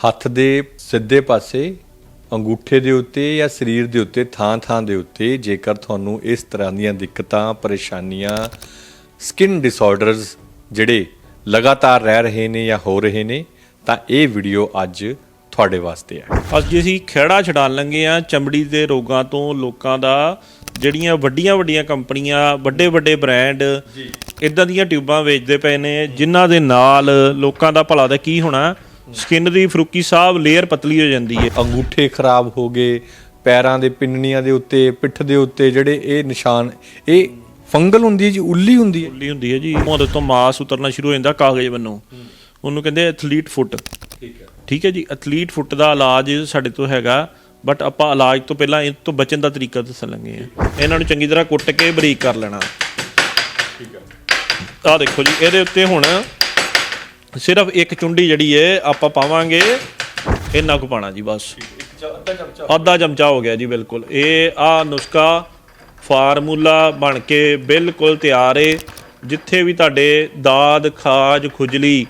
ਹੱਥ ਦੇ ਸਿੱਧੇ ਪਾਸੇ ਅੰਗੂਠੇ ਦੇ ਉੱਤੇ ਜਾਂ ਸਰੀਰ ਦੇ ਉੱਤੇ ਥਾਂ-ਥਾਂ ਦੇ ਉੱਤੇ ਜੇਕਰ ਤੁਹਾਨੂੰ ਇਸ ਤਰ੍ਹਾਂ ਦੀਆਂ ਦਿੱਕਤਾਂ ਪਰੇਸ਼ਾਨੀਆਂ ਸਕਿਨ ਡਿਸਆਰਡਰਸ ਜਿਹੜੇ ਲਗਾਤਾਰ ਰਹਿ ਰਹੇ ਨੇ ਜਾਂ ਹੋ ਰਹੇ ਨੇ ਤਾਂ ਇਹ ਵੀਡੀਓ ਅੱਜ ਤੁਹਾਡੇ ਵਾਸਤੇ ਹੈ। ਅੱਜ ਅਸੀਂ ਖਹਿੜਾ ਛਡਾਣ ਲੱਗੇ ਆ ਚਮੜੀ ਦੇ ਰੋਗਾਂ ਤੋਂ ਲੋਕਾਂ ਦਾ ਜਿਹੜੀਆਂ ਵੱਡੀਆਂ ਵੱਡੀਆਂ ਕੰਪਨੀਆਂ ਵੱਡੇ ਵੱਡੇ ਬ੍ਰਾਂਡ ਇਦਾਂ ਦੀਆਂ ਟਿਊਬਾਂ ਵੇਚਦੇ ਪਏ ਨੇ ਜਿਨ੍ਹਾਂ ਦੇ ਨਾਲ ਲੋਕਾਂ ਦਾ ਭਲਾ ਦਾ ਕੀ ਹੋਣਾ ਸਕਿਨ ਦੀ ਫਰੂਕੀ ਸਾਹਿਬ ਲੇਅਰ ਪਤਲੀ ਹੋ ਜਾਂਦੀ ਹੈ। ਅੰਗੂਠੇ ਖਰਾਬ ਹੋ ਗਏ ਪੈਰਾਂ ਦੇ ਪਿੰਨਣੀਆਂ ਦੇ ਉੱਤੇ ਪਿੱਠ ਦੇ ਉੱਤੇ ਜਿਹੜੇ ਇਹ ਨਿਸ਼ਾਨ ਇਹ ਫੰਗਲ ਹੁੰਦੀ ਹੈ ਜੀ ਉੱਲੀ ਹੁੰਦੀ ਹੈ। ਉੱਲੀ ਹੁੰਦੀ ਹੈ ਜੀ ਉਹਦੇ ਤੋਂ ਮਾਸ ਉਤਰਨਾ ਸ਼ੁਰੂ ਹੋ ਜਾਂਦਾ ਕਾਗਜ਼ ਵੱਲੋਂ। ਉਹਨੂੰ ਕਹਿੰਦੇ ਐਥਲੀਟ ਫੁੱਟ। ਠੀਕ ਹੈ। ਠੀਕ ਹੈ ਜੀ ਐਥਲੀਟ ਫੁੱਟ ਦਾ ਇਲਾਜ ਸਾਡੇ ਤੋਂ ਹੈਗਾ ਬਟ ਆਪਾਂ ਇਲਾਜ ਤੋਂ ਪਹਿਲਾਂ ਇਹ ਤੋਂ ਬਚਣ ਦਾ ਤਰੀਕਾ ਦੱਸਣ ਲੱਗੇ ਆ ਇਹਨਾਂ ਨੂੰ ਚੰਗੀ ਤਰ੍ਹਾਂ ਕੁੱਟ ਕੇ ਬਰੀਕ ਕਰ ਲੈਣਾ। ਠੀਕ ਹੈ। ਆਹ ਦੇਖੋ ਜੀ ਇਹਦੇ ਉੱਤੇ ਹੁਣ ਸਿਰਫ ਇੱਕ ਚੁੰਡੀ ਜਿਹੜੀ ਹੈ ਆਪਾਂ ਪਾਵਾਂਗੇ ਇੰਨਾ ਕੁ ਪਾਣਾ ਜੀ ਬਸ। ਅੱਧਾ ਚਮਚਾ ਅੱਧਾ ਚਮਚਾ ਹੋ ਗਿਆ ਜੀ, ਬਿਲਕੁਲ। ਇਹ ਆ ਨੁਸਖਾ ਫਾਰਮੂਲਾ ਬਣ ਕੇ ਬਿਲਕੁਲ ਤਿਆਰ ਏ। ਜਿੱਥੇ ਵੀ ਤੁਹਾਡੇ ਦਾਦ, ਖਾਜ, ਖੁਜਲੀ,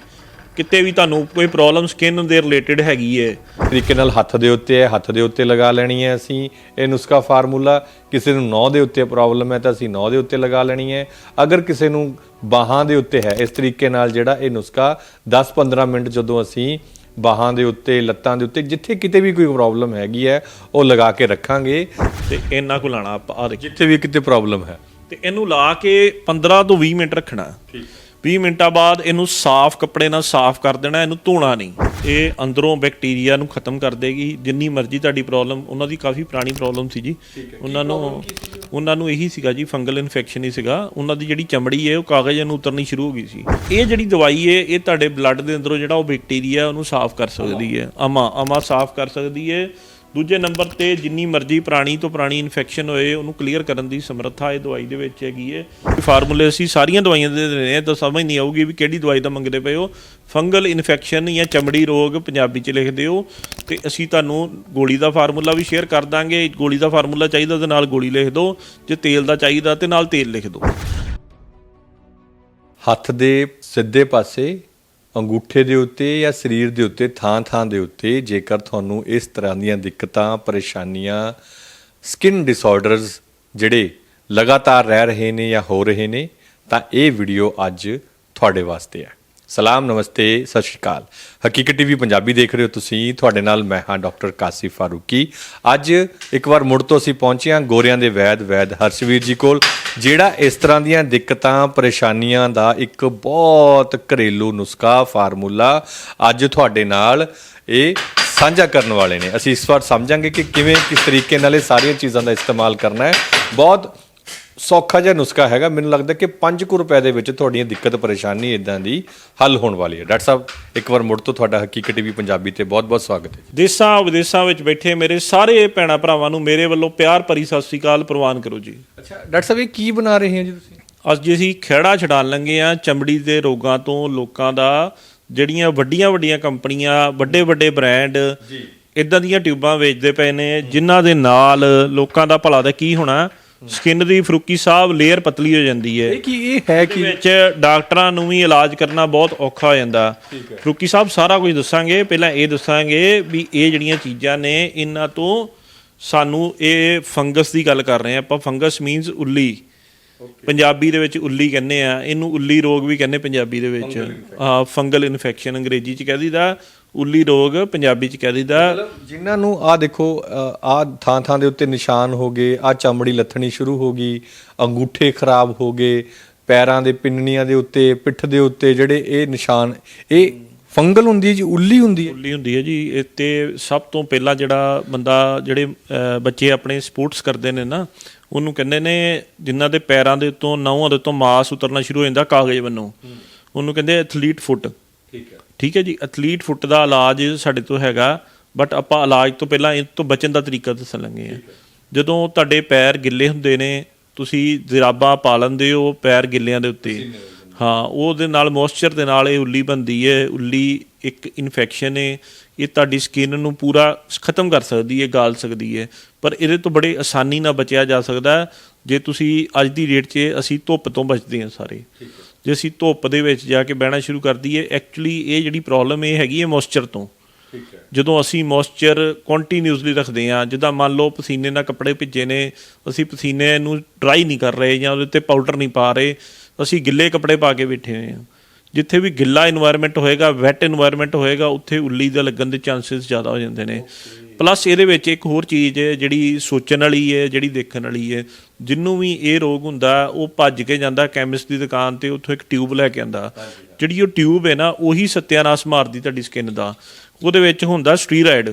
ਕਿਤੇ ਵੀ ਤੁਹਾਨੂੰ ਕੋਈ ਪ੍ਰੋਬਲਮ ਸਕਿਨ ਦੇ ਰਿਲੇਟਡ ਹੈਗੀ ਏ। ਤਰੀਕੇ ਨਾਲ ਹੱਥ ਦੇ ਉੱਤੇ ਹੈ, ਹੱਥ ਦੇ ਉੱਤੇ ਲਗਾ ਲੈਣੀ ਹੈ ਅਸੀਂ। ਇਹ ਨੁਸਖਾ ਫਾਰਮੂਲਾ ਕਿਸੇ ਨੂੰ ਨੌ ਦੇ ਉੱਤੇ ਪ੍ਰੋਬਲਮ ਹੈ ਤਾਂ ਅਸੀਂ ਨੌ ਦੇ ਉੱਤੇ ਲਗਾ ਲੈਣੀ ਹੈ। ਅਗਰ ਕਿਸੇ ਨੂੰ ਬਾਹਾਂ ਦੇ ਉੱਤੇ ਹੈ। ਇਸ ਤਰੀਕੇ ਨਾਲ ਜਿਹੜਾ ਇਹ ਨੁਸਖਾ 10-15 ਮਿੰਟ ਜਦੋਂ ਅਸੀਂ ਬਾਹਾਂ ਦੇ ਉੱਤੇ ਲੱਤਾਂ ਦੇ ਉੱਤੇ ਜਿੱਥੇ ਕਿਤੇ ਵੀ ਕੋਈ ਪ੍ਰੋਬਲਮ ਹੈਗੀ ਹੈ ਉਹ ਲਗਾ ਕੇ ਰੱਖਾਂਗੇ। ਤੇ ਇੰਨਾ ਕੁ ਲਾਣਾ ਆਪਾਂ। ਆ ਦੇਖੋ ਜਿੱਥੇ ਵੀ ਕਿਤੇ ਪ੍ਰੋਬਲਮ ਹੈ। ਤੇ ਇਹਨੂੰ ਲਾ ਕੇ 15 ਤੋਂ 20 ਮਿੰਟ ਰੱਖਣਾ। ਠੀਕ। 20 ਮਿੰਟਾਂ ਬਾਅਦ ਇਹਨੂੰ ਸਾਫ਼ ਕੱਪੜੇ ਨਾਲ ਸਾਫ਼ ਕਰ ਦੇਣਾ ਇਹਨੂੰ ਧੋਣਾ ਨਹੀਂ। ਇਹ ਅੰਦਰੋਂ ਬੈਕਟੀਰੀਆ ਨੂੰ ਖਤਮ ਕਰ ਦੇਗੀ। ਜਿੰਨੀ ਮਰਜ਼ੀ ਤੁਹਾਡੀ ਪ੍ਰੋਬਲਮ ਉਹਨਾਂ ਦੀ ਕਾਫੀ ਪੁਰਾਣੀ ਪ੍ਰੋਬਲਮ ਸੀ ਜੀ। ਉਹਨਾਂ ਨੂੰ ਉਹਨਾਂ ਨੂੰ ਇਹੀ ਸੀਗਾ ਜੀ ਫੰਗਲ ਇਨਫੈਕਸ਼ਨ ਹੀ ਸੀਗਾ। ਉਹਨਾਂ ਦੀ ਜਿਹੜੀ ਚਮੜੀ ਹੈ ਉਹ ਕਾਗਜ਼ ਨੂੰ ਉਤਰਨੀ ਸ਼ੁਰੂ ਹੋ ਗਈ ਸੀ। ਇਹ ਜਿਹੜੀ ਦਵਾਈ ਹੈ ਇਹ ਤੁਹਾਡੇ ਬਲੱਡ ਦੇ ਅੰਦਰੋਂ ਜਿਹੜਾ ਉਹ ਬੈਕਟੀਰੀਆ ਉਹਨੂੰ ਸਾਫ਼ ਕਰ ਸਕਦੀ ਹੈ ਅਮਾ ਅਮਾ ਸਾਫ਼ ਕਰ ਸਕਦੀ ਹੈ ਦੂਜੇ ਨੰਬਰ ਤੇ ਜਿੰਨੀ ਮਰਜ਼ੀ ਪੁਰਾਣੀ ਤੋਂ ਪੁਰਾਣੀ ਇਨਫੈਕਸ਼ਨ ਹੋਏ, ਉਹਨੂੰ ਕਲੀਅਰ ਕਰਨ ਦੀ ਸਮਰੱਥਾ ਇਹ ਦਵਾਈ ਦੇ ਵਿੱਚ ਹੈਗੀ ਹੈ। ਫਾਰਮੂਲੇ ਅਸੀਂ ਸਾਰੀਆਂ ਦਵਾਈਆਂ ਦੇ ਰਹੇ ਹਾਂ, ਤਾਂ ਸਮਝ ਨਹੀਂ ਆਊਗੀ ਵੀ ਕਿਹੜੀ ਦਵਾਈ ਦਾ ਮੰਗਦੇ ਪਏ ਹੋ। ਫੰਗਲ ਇਨਫੈਕਸ਼ਨ ਜਾਂ ਚਮੜੀ ਰੋਗ ਪੰਜਾਬੀ ਚ ਲਿਖ ਦਿਓ ਤੇ ਅਸੀਂ ਤੁਹਾਨੂੰ ਗੋਲੀ ਦਾ ਫਾਰਮੂਲਾ ਵੀ ਸ਼ੇਅਰ ਕਰ ਦਾਂਗੇ। ਗੋਲੀ ਦਾ ਫਾਰਮੂਲਾ ਚਾਹੀਦਾ ਤੇ ਨਾਲ ਗੋਲੀ ਲਿਖ ਦਿਓ, ਜੇ ਤੇਲ ਦਾ ਚਾਹੀਦਾ ਤੇ ਨਾਲ ਤੇਲ ਲਿਖ ਦਿਓ। ਹੱਥ ਦੇ ਸਿੱਧੇ ਪਾਸੇ ਅੰਗੂਠੇ ਦੇ ਉੱਤੇ ਜਾਂ ਸਰੀਰ ਦੇ ਉੱਤੇ ਥਾਂ-ਥਾਂ ਦੇ ਉੱਤੇ ਜੇਕਰ ਤੁਹਾਨੂੰ ਇਸ ਤਰ੍ਹਾਂ ਦੀਆਂ ਦਿੱਕਤਾਂ, ਪਰੇਸ਼ਾਨੀਆਂ ਸਕਿਨ ਡਿਸਆਰਡਰਸ ਜਿਹੜੇ ਲਗਾਤਾਰ ਰਹਿ ਰਹੇ ਨੇ ਜਾਂ ਹੋ ਰਹੇ ਨੇ, ਤਾਂ ਇਹ ਵੀਡੀਓ ਅੱਜ ਤੁਹਾਡੇ ਵਾਸਤੇ ਹੈ। ਸਲਾਮ, ਨਮਸਤੇ, ਸਤਿ ਸ਼੍ਰੀ ਅਕਾਲ। ਹਕੀਕਤ ਟੀਵੀ ਪੰਜਾਬੀ ਦੇਖ ਰਹੇ ਹੋ ਤੁਸੀਂ। ਤੁਹਾਡੇ ਨਾਲ ਮੈਂ ਹਾਂ ਡਾਕਟਰ ਕਾਸਿਫ ਫਾਰੂਕੀ। ਅੱਜ ਇੱਕ ਵਾਰ ਮੁੜ ਤੋਂ ਅਸੀਂ ਪਹੁੰਚੇ ਹਾਂ ਗੋਰਿਆਂ ਦੇ ਵੈਦ ਵੈਦ ਹਰਸ਼ਵੀਰ ਜੀ ਕੋਲ। ਜਿਹੜਾ ਇਸ ਤਰ੍ਹਾਂ ਦੀਆਂ ਦਿੱਕਤਾਂ, ਪਰੇਸ਼ਾਨੀਆਂ ਦਾ ਇੱਕ ਬਹੁਤ ਘਰੇਲੂ ਨੁਸਖਾ, ਫਾਰਮੂਲਾ ਅੱਜ ਤੁਹਾਡੇ ਨਾਲ ਇਹ ਸਾਂਝਾ ਕਰਨ ਵਾਲੇ ਨੇ। ਅਸੀਂ ਇਸ ਵਾਰ ਸਮਝਾਂਗੇ ਕਿ ਕਿਵੇਂ ਕਿਸ ਤਰੀਕੇ ਨਾਲ ਇਹ ਸਾਰੀਆਂ ਚੀਜ਼ਾਂ ਦਾ ਇਸਤੇਮਾਲ ਕਰਨਾ ਹੈ। ਬਹੁਤ ਸੌਖਾ ਜਿਹਾ ਨੁਸਖਾ ਹੈਗਾ। ਮੈਨੂੰ ਲੱਗਦਾ ਕਿ 5 ਕੁ ਰੁਪਏ ਦੇ ਵਿੱਚ ਤੁਹਾਡੀਆਂ ਦਿੱਕਤ ਪਰੇਸ਼ਾਨੀ ਇਦਾਂ ਦੀ ਹੱਲ ਹੋਣ ਵਾਲੀ ਹੈ। ਡਾਕਟਰ ਸਾਹਿਬ ਇੱਕ ਵਾਰ ਮੁੜ ਤੋਂ ਤੁਹਾਡਾ ਹਕੀਕਤ ਟੀਵੀ ਪੰਜਾਬੀ ਤੇ ਬਹੁਤ-ਬਹੁਤ ਸਵਾਗਤ ਹੈ ਦੇਸਾਂ ਵਿਦੇਸਾਂ ਵਿੱਚ ਬੈਠੇ ਮੇਰੇ ਸਾਰੇ ਭੈਣਾ ਭਰਾਵਾਂ ਨੂੰ ਮੇਰੇ ਵੱਲੋਂ ਪਿਆਰ ਭਰੀ ਸਤਿ ਸ੍ਰੀ ਅਕਾਲ ਪ੍ਰਵਾਨ ਕਰੋ ਜੀ। ਅੱਛਾ ਡਾਕਟਰ ਸਾਹਿਬ ਇਹ ਕੀ ਬਣਾ ਰਹੇ ਹੋ ਜੀ ਤੁਸੀਂ? ਅੱਜ ਅਸੀਂ ਖਹਿੜਾ ਛਡਾਣ ਲੱਗੇ ਆ ਚਮੜੀ ਦੇ ਰੋਗਾਂ ਤੋਂ ਲੋਕਾਂ ਦਾ ਜਿਹੜੀਆਂ ਵੱਡੀਆਂ ਵੱਡੀਆਂ ਕੰਪਨੀਆਂ ਵੱਡੇ ਵੱਡੇ ਬ੍ਰਾਂਡ ਇਦਾਂ ਦੀਆਂ ਟਿਊਬਾਂ ਵੇਚਦੇ ਪਏ ਨੇ ਜਿਨ੍ਹਾਂ ਦੇ ਨਾਲ ਲੋਕਾਂ ਦਾ ਭਲਾ ਦਾ ਕੀ ਹੋਣਾ। ਸਕਿਨ ਦੀ ਫਰੂਕੀ ਸਾਹਿਬ ਲੇਅਰ ਪਤਲੀ ਹੋ ਜਾਂਦੀ ਹੈ। ਇਹ ਕੀ ਇਹ ਹੈ ਇਹਦੇ ਵਿੱਚ ਡਾਕਟਰਾਂ ਨੂੰ ਵੀ ਇਲਾਜ ਕਰਨਾ ਬਹੁਤ ਔਖਾ ਹੋ ਜਾਂਦਾ। ਫਰੂਕੀ ਸਾਹਿਬ ਸਾਰਾ ਕੁਝ ਦੱਸਾਂਗੇ। ਪਹਿਲਾਂ ਇਹ ਦੱਸਾਂਗੇ ਵੀ ਇਹ ਜਿਹੜੀਆਂ ਚੀਜ਼ਾਂ ਨੇ ਇਹਨਾਂ ਤੋਂ ਸਾਨੂੰ ਇਹ ਫੰਗਸ ਦੀ ਗੱਲ ਕਰ ਰਹੇ ਆ ਆਪਾਂ। ਫੰਗਸ ਮੀਨਸ ਉੱਲੀ। ਪੰਜਾਬੀ ਦੇ ਵਿੱਚ ਉੱਲੀ ਕਹਿੰਦੇ ਆ। ਇਹਨੂੰ ਉੱਲੀ ਰੋਗ ਵੀ ਕਹਿੰਦੇ ਪੰਜਾਬੀ ਦੇ ਵਿੱਚ। ਹਾਂ ਫੰਗਲ ਇਨਫੈਕਸ਼ਨ ਅੰਗਰੇਜ਼ੀ ਚ ਕਹਿ ਦਈਦਾ। ਉੱਲੀ ਰੋਗ ਪੰਜਾਬੀ ਚ ਕਹਿ ਦਈਦਾ। ਜਿਨ੍ਹਾਂ ਨੂੰ ਆ ਦੇਖੋ ਆ ਥਾਂ ਥਾਂ ਦੇ ਉੱਤੇ ਨਿਸ਼ਾਨ ਹੋ ਗਏ ਆ ਚਮੜੀ ਲੱਥਣੀ ਸ਼ੁਰੂ ਹੋ ਗਈ ਅੰਗੂਠੇ ਖਰਾਬ ਹੋ ਗਏ ਪੈਰਾਂ ਦੇ ਪਿੰਨਣੀਆਂ ਦੇ ਉੱਤੇ ਪਿੱਠ ਦੇ ਉੱਤੇ ਜਿਹੜੇ ਇਹ ਨਿਸ਼ਾਨ ਇਹ ਫੰਗਲ ਹੁੰਦੀ ਹੈ ਜੀ ਉੱਲੀ ਹੁੰਦੀ ਹੈ? ਉੱਲੀ ਹੁੰਦੀ ਹੈ ਜੀ। ਇਹ ਤੇ ਸਭ ਤੋਂ ਪਹਿਲਾਂ ਜਿਹੜਾ ਬੰਦਾ ਜਿਹੜੇ ਬੱਚੇ ਆਪਣੇ ਸਪੋਰਟਸ ਕਰਦੇ ਨੇ ਨਾ ਉਹਨੂੰ ਕਹਿੰਦੇ ਨੇ ਜਿਨ੍ਹਾਂ ਦੇ ਪੈਰਾਂ ਦੇ ਉੱਤੋਂ ਨਹੁੰਆਂ ਦੇ ਉੱਤੋਂ ਮਾਸ ਉਤਰਨਾ ਸ਼ੁਰੂ ਹੋ ਜਾਂਦਾ ਕਾਗਜ਼ ਵੱਲੋਂ। ਉਹਨੂੰ ਕਹਿੰਦੇ ਐਥਲੀਟ ਫੁੱਟ। ਠੀਕ ਹੈ। ਠੀਕ ਹੈ ਜੀ ਐਥਲੀਟ ਫੁੱਟ ਦਾ ਇਲਾਜ ਸਾਡੇ ਤੋਂ ਹੈਗਾ ਬਟ ਆਪਾਂ ਇਲਾਜ ਤੋਂ ਪਹਿਲਾਂ ਇਹ ਤੋਂ ਬਚਣ ਦਾ ਤਰੀਕਾ ਦੱਸਣ ਲੱਗੇ ਆ ਜਦੋਂ ਤੁਹਾਡੇ ਪੈਰ ਗਿੱਲੇ ਹੁੰਦੇ ਨੇ ਤੁਸੀਂ ਜਰਾਬਾਂ ਪਾ ਲੈਂਦੇ ਹੋ ਪੈਰ ਗਿੱਲਿਆਂ ਦੇ ਉੱਤੇ। ਹਾਂ ਉਹਦੇ ਨਾਲ ਮੋਇਸਚਰ ਦੇ ਨਾਲ ਇਹ ਉੱਲੀ ਬਣਦੀ ਹੈ ਉੱਲੀ ਇੱਕ ਇਨਫੈਕਸ਼ਨ ਹੈ। ਇਹ ਤੁਹਾਡੀ ਸਕਿਨ ਨੂੰ ਪੂਰਾ ਖਤਮ ਕਰ ਸਕਦੀ ਹੈ ਗਾਲ ਸਕਦੀ ਹੈ। ਪਰ ਇਹਦੇ ਤੋਂ ਬੜੇ ਆਸਾਨੀ ਨਾਲ ਬਚਿਆ ਜਾ ਸਕਦਾ ਹੈ। ਜੇ ਤੁਸੀਂ ਅੱਜ ਦੀ ਡੇਟ 'ਚ ਅਸੀਂ ਧੁੱਪ ਤੋਂ ਬਚਦੇ ਹਾਂ ਸਾਰੇ। ਜੇ ਅਸੀਂ ਧੁੱਪ ਦੇ ਵਿੱਚ ਜਾ ਕੇ ਬਹਿਣਾ ਸ਼ੁਰੂ ਕਰ ਦਈਏ ਐਕਚੁਅਲੀ ਇਹ ਜਿਹੜੀ ਪ੍ਰੋਬਲਮ ਇਹ ਹੈਗੀ ਹੈ ਮੋਇਸਚਰ ਤੋਂ। ਠੀਕ ਹੈ। ਜਦੋਂ ਅਸੀਂ ਮੋਇਸਚਰ ਕੰਟੀਨਿਊਸਲੀ ਰੱਖਦੇ ਆ ਜਿੱਦਾਂ ਮੰਨ ਲਓ ਪਸੀਨੇ ਨਾਲ ਕੱਪੜੇ ਭਿੱਜੇ ਨੇ ਅਸੀਂ ਪਸੀਨੇ ਨੂੰ ਡਰਾਈ ਨਹੀਂ ਕਰ ਰਹੇ ਜਾਂ ਉਹਦੇ ਉੱਤੇ ਪਾਊਡਰ ਨਹੀਂ ਪਾ ਰਹੇ ਅਸੀਂ ਗਿੱਲੇ ਕੱਪੜੇ ਪਾ ਕੇ ਬੈਠੇ ਹੋਏ ਆ ਜਿੱਥੇ ਵੀ ਗਿੱਲਾ এনवायरमेंट ਹੋਏਗਾ ਵੈਟ এনवायरमेंट ਹੋਏਗਾ ਉੱਥੇ ਉੱਲੀ ਦਾ ਲੱਗਣ ਦੇ ਚਾਂਸਸ ਜ਼ਿਆਦਾ ਹੋ ਜਾਂਦੇ ਨੇ। ਪਲੱਸ ਇਹਦੇ ਵਿੱਚ ਇੱਕ ਹੋਰ ਚੀਜ਼ ਹੈ, ਜਿਹੜੀ ਸੋਚਣ ਵਾਲੀ ਹੈ, ਜਿਹੜੀ ਦੇਖਣ ਵਾਲੀ ਹੈ। ਜਿੰਨੂੰ ਵੀ ਇਹ ਰੋਗ ਹੁੰਦਾ, ਉਹ ਭੱਜ ਕੇ ਜਾਂਦਾ ਕੈਮਿਸਟ ਦੀ ਦੁਕਾਨ ਤੇ, ਉੱਥੋਂ ਇੱਕ ਟਿਊਬ ਲੈ ਕੇ ਆਂਦਾ ਜਿਹੜੀ ਉਹ ਟਿਊਬ ਹੈ ਨਾ, ਉਹੀ ਸਤਿਆਨਾਸ਼ ਮਾਰਦੀ ਤੁਹਾਡੀ ਸਕਿਨ ਦਾ। ਉਹਦੇ ਵਿੱਚ ਹੁੰਦਾ ਸਟੀਰਾਇਡ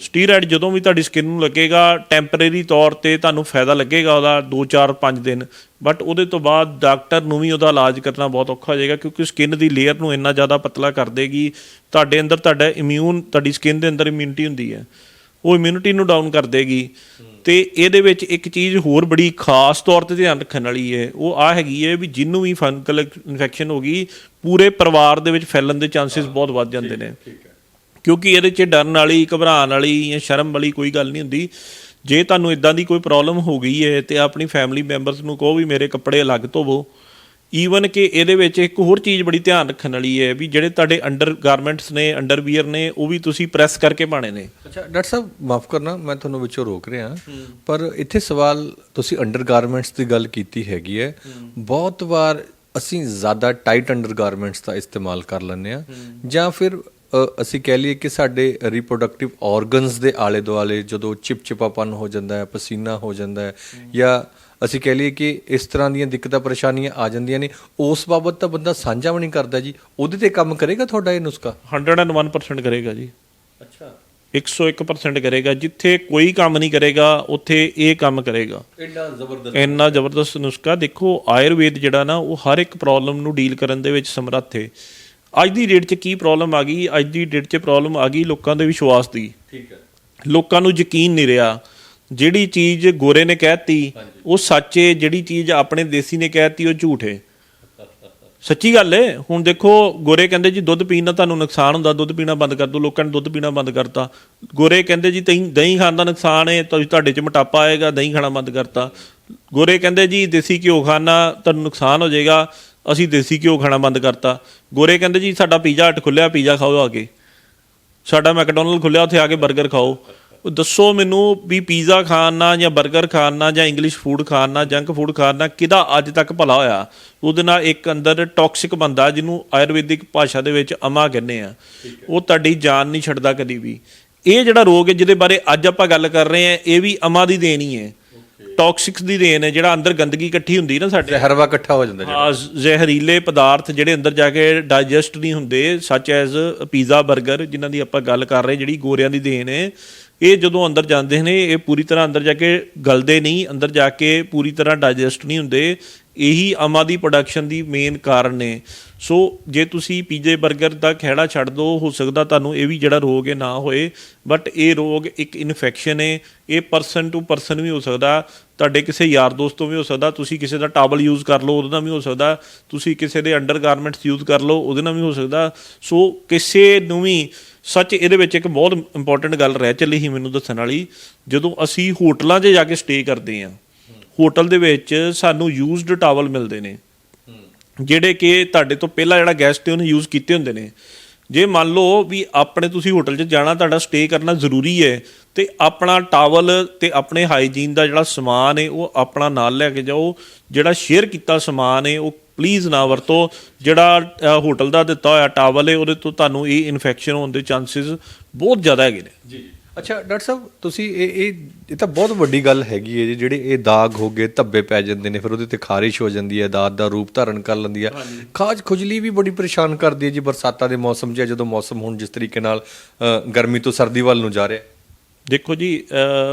ਸਟੀਰਾਇਡ ਜਦੋਂ ਵੀ ਤੁਹਾਡੀ ਸਕਿਨ ਨੂੰ ਲੱਗੇਗਾ ਟੈਂਪਰੇਰੀ ਤੌਰ ਤੇ ਤੁਹਾਨੂੰ ਫਾਇਦਾ ਲੱਗੇਗਾ ਉਹਦਾ 2 4 5 ਦਿਨ। ਬਟ ਉਹਦੇ ਤੋਂ ਬਾਅਦ ਡਾਕਟਰ ਨੂੰ ਵੀ ਉਹਦਾ ਇਲਾਜ ਕਰਨਾ ਬਹੁਤ ਔਖਾ ਹੋ ਜਾਏਗਾ ਕਿਉਂਕਿ ਸਕਿਨ ਦੀ ਲੇਅਰ ਨੂੰ ਇੰਨਾ ਜ਼ਿਆਦਾ ਪਤਲਾ ਕਰ ਦੇਗੀ ਤੁਹਾਡੇ ਅੰਦਰ ਤੁਹਾਡਾ ਇਮਿਊਨ ਤੁਹਾਡੀ ਸਕਿਨ ਦੇ ਅੰਦਰ ਇਮਿਊਨਿਟੀ ਹੁੰਦੀ ਹੈ। ਉਹ ਇਮਿਊਨਿਟੀ ਨੂੰ ਡਾਊਨ ਕਰ ਦੇਗੀ। ਤੇ ਇਹਦੇ ਵਿੱਚ ਇੱਕ ਚੀਜ਼ ਹੋਰ ਬੜੀ ਖਾਸ ਤੌਰ ਤੇ ਧਿਆਨ ਰੱਖਣ ਵਾਲੀ ਹੈ ਉਹ ਆ ਹੈਗੀ ਹੈ ਵੀ ਜਿਹਨੂੰ ਵੀ ਫੰਗਲ ਇਨਫੈਕਸ਼ਨ ਹੋ ਗਈ ਪੂਰੇ ਪਰਿਵਾਰ ਦੇ ਵਿੱਚ ਫੈਲਣ ਦੇ ਚਾਂਸਸ ਬਹੁਤ ਵੱਧ ਜਾਂਦੇ ਨੇ। ਕਿਉਂਕਿ ਇਹਦੇ 'ਚ ਡਰਨ ਵਾਲੀ, ਘਬਰਾਉਣ ਵਾਲੀ ਜਾਂ ਸ਼ਰਮ ਵਾਲੀ ਕੋਈ ਗੱਲ ਨਹੀਂ ਹੁੰਦੀ। ਜੇ ਤੁਹਾਨੂੰ ਇਦਾਂ ਦੀ ਕੋਈ ਪ੍ਰੋਬਲਮ ਹੋ ਗਈ ਹੈ ਤੇ ਆਪਣੀ ਫੈਮਿਲੀ ਮੈਂਬਰਸ ਨੂੰ ਕਹੋ ਵੀ ਮੇਰੇ ਕੱਪੜੇ ਅਲੱਗ ਧੋਵੋ। ਈਵਨ ਕਿ ਇਹਦੇ ਵਿੱਚ ਇੱਕ ਹੋਰ ਚੀਜ਼ ਬੜੀ ਧਿਆਨ ਰੱਖਣ ਵਾਲੀ ਹੈ ਵੀ ਜਿਹੜੇ ਤੁਹਾਡੇ ਅੰਡਰ ਗਾਰਮੈਂਟਸ ਨੇ ਅੰਡਰਵੀਅਰ ਨੇ, ਉਹ ਵੀ ਤੁਸੀਂ ਪ੍ਰੈਸ ਕਰਕੇ ਪਾਣੇ ਨੇ। ਅੱਛਾ, ਡਾਕਟਰ ਸਾਹਿਬ, ਮਾਫ ਕਰਨਾ, ਮੈਂ ਤੁਹਾਨੂੰ ਵਿੱਚੋਂ ਰੋਕ ਰਿਹਾ। ਪਰ ਇੱਥੇ ਸਵਾਲ, ਤੁਸੀਂ ਅੰਡਰ ਗਾਰਮੈਂਟਸ ਦੀ ਗੱਲ ਕੀਤੀ ਹੈਗੀ ਹੈ ਬਹੁਤ ਵਾਰ ਅਸੀਂ ਜ਼ਿਆਦਾ ਟਾਈਟ ਅੰਡਰ ਗਾਰਮੈਂਟਸ ਦਾ ਇਸਤੇਮਾਲ ਕਰ ਲੈਂਦੇ ਆ ਜਾਂ ਫਿਰ ਅਸੀਂ ਕਹਿ ਲਈਏ ਕਿ ਸਾਡੇ ਰਿਪਰੋਡਕਟਿਵ ਆਰਗਨਸ ਦੇ ਆਲੇ ਦੁਆਲੇ ਜਦੋਂ ਚਿਪਚਿਪਾਪਨ ਹੋ ਜਾਂਦਾ ਹੈ ਪਸੀਨਾ ਹੋ ਜਾਂਦਾ ਹੈ ਜਾਂ ਅਸੀਂ ਕਹਿ ਲਈਏ ਕਿ ਇਸ ਤਰ੍ਹਾਂ ਦੀਆਂ ਦਿੱਕਤਾਂ ਪਰੇਸ਼ਾਨੀਆਂ ਆ ਜਾਂਦੀਆਂ ਨੇ ਉਸ ਬਾਬਤ ਤਾਂ ਬੰਦਾ ਸਾਂਝਾ ਵੀ ਨਹੀਂ ਕਰਦਾ ਜੀ। ਉਹਦੇ ਤੇ ਕੰਮ ਕਰੇਗਾ ਤੁਹਾਡਾ ਇਹ ਨੁਸਖਾ? 101% ਕਰੇਗਾ ਜੀ। ਅੱਛਾ। 101% ਕਰੇਗਾ ਜਿੱਥੇ ਕੋਈ ਕੰਮ ਨਹੀਂ ਕਰੇਗਾ ਉੱਥੇ ਇਹ ਕੰਮ ਕਰੇਗਾ। ਇੰਨਾ ਜ਼ਬਰਦਸਤ ਇੰਨਾ ਜ਼ਬਰਦਸਤ ਨੁਸਖਾ। ਦੇਖੋ ਆਯੁਰਵੇਦ ਜਿਹੜਾ ਨਾ ਉਹ ਹਰ ਇੱਕ ਪ੍ਰੋਬਲਮ ਨੂੰ ਡੀਲ ਕਰਨ ਦੇ ਵਿੱਚ ਸਮਰੱਥ ਹੈ ਅੱਜ ਦੀ ਡੇਟ 'ਚ ਕੀ ਪ੍ਰੋਬਲਮ ਆ ਗਈ? ਅੱਜ ਦੀ ਡੇਟ 'ਚ ਪ੍ਰੋਬਲਮ ਆ ਗਈ ਲੋਕਾਂ ਦੇ ਵਿਸ਼ਵਾਸ ਦੀ। ਠੀਕ ਹੈ। ਲੋਕਾਂ ਨੂੰ ਯਕੀਨ ਨਹੀਂ ਰਿਹਾ। ਜਿਹੜੀ ਚੀਜ਼ ਗੋਰੇ ਨੇ ਕਹਿਤੀ ਉਹ ਸੱਚ ਹੈ ਜਿਹੜੀ ਚੀਜ਼ ਆਪਣੇ ਦੇਸੀ ਨੇ ਕਹਿਤੀ ਉਹ ਝੂਠ ਹੈ ਸੱਚੀ ਗੱਲ ਹੈ ਹੁਣ ਦੇਖੋ ਗੋਰੇ ਕਹਿੰਦੇ ਜੀ ਦੁੱਧ ਪੀਣ ਨਾਲ ਤੁਹਾਨੂੰ ਨੁਕਸਾਨ ਹੁੰਦਾ। ਦੁੱਧ ਪੀਣਾ ਬੰਦ ਕਰ ਦਿਓ ਲੋਕਾਂ ਨੇ ਦੁੱਧ ਪੀਣਾ ਬੰਦ ਕਰਤਾ। ਗੋਰੇ ਕਹਿੰਦੇ ਜੀ ਦਹੀਂ ਦਹੀਂ ਖਾਣ ਦਾ ਨੁਕਸਾਨ ਹੈ ਤਾਂ ਤੁਹਾਡੇ 'ਚ ਮੋਟਾਪਾ ਆਏਗਾ ਦਹੀਂ ਖਾਣਾ ਬੰਦ ਕਰਤਾ। ਗੋਰੇ ਕਹਿੰਦੇ ਜੀ ਦੇਸੀ ਘਿਓ ਖਾਣਾ ਤੁਹਾਨੂੰ ਨੁਕਸਾਨ ਹੋ ਜਾਏਗਾ। ਅਸੀਂ ਦੇਸੀ ਘਿਓ ਖਾਣਾ ਬੰਦ ਕਰਤਾ। ਗੋਰੇ ਕਹਿੰਦੇ ਜੀ, ਸਾਡਾ ਪੀਜ਼ਾ ਹਟ ਖੁੱਲਿਆ, ਪੀਜ਼ਾ ਖਾਓ ਆ ਕੇ। ਸਾਡਾ ਮੈਕਡੋਨਲਡ ਖੁੱਲਿਆ, ਉੱਥੇ ਆ ਕੇ 버ਗਰ ਖਾਓ ਦੱਸੋ ਮੈਨੂੰ ਵੀ ਪੀਜ਼ਾ ਖਾਣ ਨਾਲ ਜਾਂ 버ਗਰ ਖਾਣ ਨਾਲ ਜਾਂ ਇੰਗਲਿਸ਼ ਫੂਡ ਖਾਣ ਨਾਲ, ਜੰਕ ਫੂਡ ਖਾਣ ਨਾਲ ਕਿਹਦਾ ਅੱਜ ਤੱਕ ਭਲਾ ਹੋਇਆ? ਉਹਦੇ ਨਾਲ ਇੱਕ ਅੰਦਰ ਟੌਕਸਿਕ ਬੰਦਾ ਜਿਹਨੂੰ ਆਯੁਰਵੈਦਿਕ ਭਾਸ਼ਾ ਦੇ ਵਿੱਚ ਅਮਾ ਕਹਿੰਦੇ ਆ। ਉਹ ਤੁਹਾਡੀ ਜਾਨ ਨਹੀਂ ਛੱਡਦਾ ਕਦੀ ਵੀ। ਇਹ ਜਿਹੜਾ ਰੋਗ ਹੈ, ਜਿਹਦੇ ਬਾਰੇ ਅੱਜ ਆਪਾਂ ਗੱਲ ਕਰ ਰਹੇ ਹਾਂ, ਇਹ ਵੀ ਅਮਾ ਦੀ ਦੇਣੀ ਹੈ। ਟੌਕਸਿਕਸ ਦੀ ਦੇਣ ਹੈ ਜਿਹੜਾ ਅੰਦਰ ਗੰਦਗੀ ਇਕੱਠੀ ਹੁੰਦੀ ਨਾ ਸਾਡੇ। ਜ਼ਹਿਰਵਾ ਇਕੱਠਾ ਹੋ ਜਾਂਦਾ ਹਾਂ ਜ਼ਹਿਰੀਲੇ ਪਦਾਰਥ ਜਿਹੜੇ ਅੰਦਰ ਜਾ ਕੇ ਡਾਈਜੈਸਟ ਨਹੀਂ ਹੁੰਦੇ ਸੱਚ ਐਜ਼ ਪੀਜ਼ਾ 버ਗਰ ਜਿਨ੍ਹਾਂ ਦੀ ਆਪਾਂ ਗੱਲ ਕਰ ਰਹੇ ਜਿਹੜੀ ਗੋਰਿਆਂ ਦੀ ਦੇਣ ਹੈ ਇਹ ਜਦੋਂ ਅੰਦਰ ਜਾਂਦੇ ਨੇ ਇਹ ਪੂਰੀ ਤਰ੍ਹਾਂ ਅੰਦਰ ਜਾ ਕੇ ਗਲਦੇ ਨਹੀਂ ਅੰਦਰ ਜਾ ਕੇ ਪੂਰੀ ਤਰ੍ਹਾਂ ਡਾਈਜੈਸਟ ਨਹੀਂ ਹੁੰਦੇ ਇਹੀ ਅਮਾ ਦੀ ਪ੍ਰੋਡਕਸ਼ਨ ਦੀ ਮੇਨ ਕਾਰਨ ਨੇ। ਸੋ ਜੇ ਤੁਸੀਂ ਪੀਜ਼ੇ 버ਗਰ ਦਾ ਖਹਿੜਾ ਛੱਡ ਦੋ, ਹੋ ਸਕਦਾ ਤੁਹਾਨੂੰ ਇਹ ਵੀ ਜਿਹੜਾ ਰੋਗ ਹੈ ਨਾ ਹੋਏ ਬਟ ਇਹ ਰੋਗ ਇੱਕ ਇਨਫੈਕਸ਼ਨ ਹੈ ਇਹ ਪਰਸਨ ਟੂ ਪਰਸਨ ਵੀ ਹੋ ਸਕਦਾ, ਤੁਹਾਡੇ ਕਿਸੇ ਯਾਰ ਦੋਸਤ ਤੋਂ ਵੀ ਹੋ ਸਕਦਾ, ਤੁਸੀਂ ਕਿਸੇ ਦਾ ਟਾਵਲ ਯੂਜ਼ ਕਰ ਲਓ, ਉਹਦੇ ਨਾਲ ਵੀ ਹੋ ਸਕਦਾ, ਤੁਸੀਂ ਕਿਸੇ ਦੇ ਅੰਡਰਗਾਰਮੈਂਟਸ ਯੂਜ਼ ਕਰ ਲਓ, ਉਹਦੇ ਨਾਲ ਵੀ ਹੋ ਸਕਦਾ। ਸੋ ਕਿਸੇ ਨੂੰ ਵੀ ਸੱਚ ਇਹਦੇ ਵਿੱਚ ਇੱਕ ਬਹੁਤ ਇੰਪੋਰਟੈਂਟ ਗੱਲ ਰਹਿ ਚੱਲੀ ਸੀ ਮੈਨੂੰ ਦੱਸਣ ਵਾਲੀ, ਜਦੋਂ ਅਸੀਂ ਹੋਟਲਾਂ 'ਚ ਜਾ ਕੇ ਸਟੇ ਕਰਦੇ ਹਾਂ, ਹੋਟਲ ਦੇ ਵਿੱਚ ਸਾਨੂੰ ਯੂਜ਼ਡ ਟਾਵਲ ਮਿਲਦੇ ਨੇ। ਜਿਹੜੇ ਕਿ ਤੁਹਾਡੇ ਤੋਂ ਪਹਿਲਾਂ ਜਿਹੜਾ ਗੈਸਟ ਤੇ ਉਹਨੇ ਯੂਜ਼ ਕੀਤੇ ਹੁੰਦੇ ਨੇ। ਜੇ ਮੰਨ ਲਓ ਵੀ ਆਪਣੇ ਤੁਸੀਂ ਹੋਟਲ 'ਚ ਜਾਣਾ, ਤੁਹਾਡਾ ਸਟੇ ਕਰਨਾ ਜ਼ਰੂਰੀ ਹੈ, ਤੇ ਆਪਣਾ ਟਾਵਲ ਤੇ ਆਪਣੇ ਹਾਈਜੀਨ ਦਾ ਜਿਹੜਾ ਸਮਾਨ ਹੈ ਉਹ ਆਪਣਾ ਨਾਲ ਲੈ ਕੇ ਜਾਓ। ਜਿਹੜਾ ਸ਼ੇਅਰ ਕੀਤਾ ਸਮਾਨ ਹੈ ਉਹ ਪਲੀਜ਼ ਨਾ ਵਰਤੋ। ਜਿਹੜਾ ਹੋਟਲ ਦਾ ਦਿੱਤਾ ਹੋਇਆ ਟਾਵਲ ਹੈ ਉਹਦੇ ਤੋਂ ਤੁਹਾਨੂੰ ਇਹ ਇਨਫੈਕਸ਼ਨ ਹੋਣ ਦੇ ਚਾਂਸਸ ਬਹੁਤ ਜ਼ਿਆਦਾ ਹੈਗੇ ਨੇ। ਜੀ। ਅੱਛਾ ਡਾਕਟਰ ਸਾਹਿਬ ਤੁਸੀਂ ਇਹ ਇਹ ਇਹ ਤਾਂ ਬਹੁਤ ਵੱਡੀ ਗੱਲ ਹੈਗੀ ਹੈ ਜੀ ਜਿਹੜੇ ਇਹ ਦਾਗ ਹੋ ਗਏ ਧੱਬੇ ਪੈ ਜਾਂਦੇ ਨੇ ਫਿਰ ਉਹਦੇ ਤੇ ਖਾਰਿਸ਼ ਹੋ ਜਾਂਦੀ ਹੈ ਦਾਦ ਦਾ ਰੂਪ ਧਾਰਨ ਕਰ ਲੈਂਦੀ ਹੈ। ਖਾਜ ਖੁਜਲੀ ਵੀ ਬੜੀ ਪਰੇਸ਼ਾਨ ਕਰਦੀ ਹੈ ਜੀ ਬਰਸਾਤਾਂ ਦੇ ਮੌਸਮ 'ਚ ਜਦੋਂ ਮੌਸਮ ਹੁਣ ਜਿਸ ਤਰੀਕੇ ਨਾਲ ਗਰਮੀ ਤੋਂ ਸਰਦੀ ਵੱਲ ਨੂੰ ਜਾ ਰਿਹਾ ਦੇਖੋ ਜੀ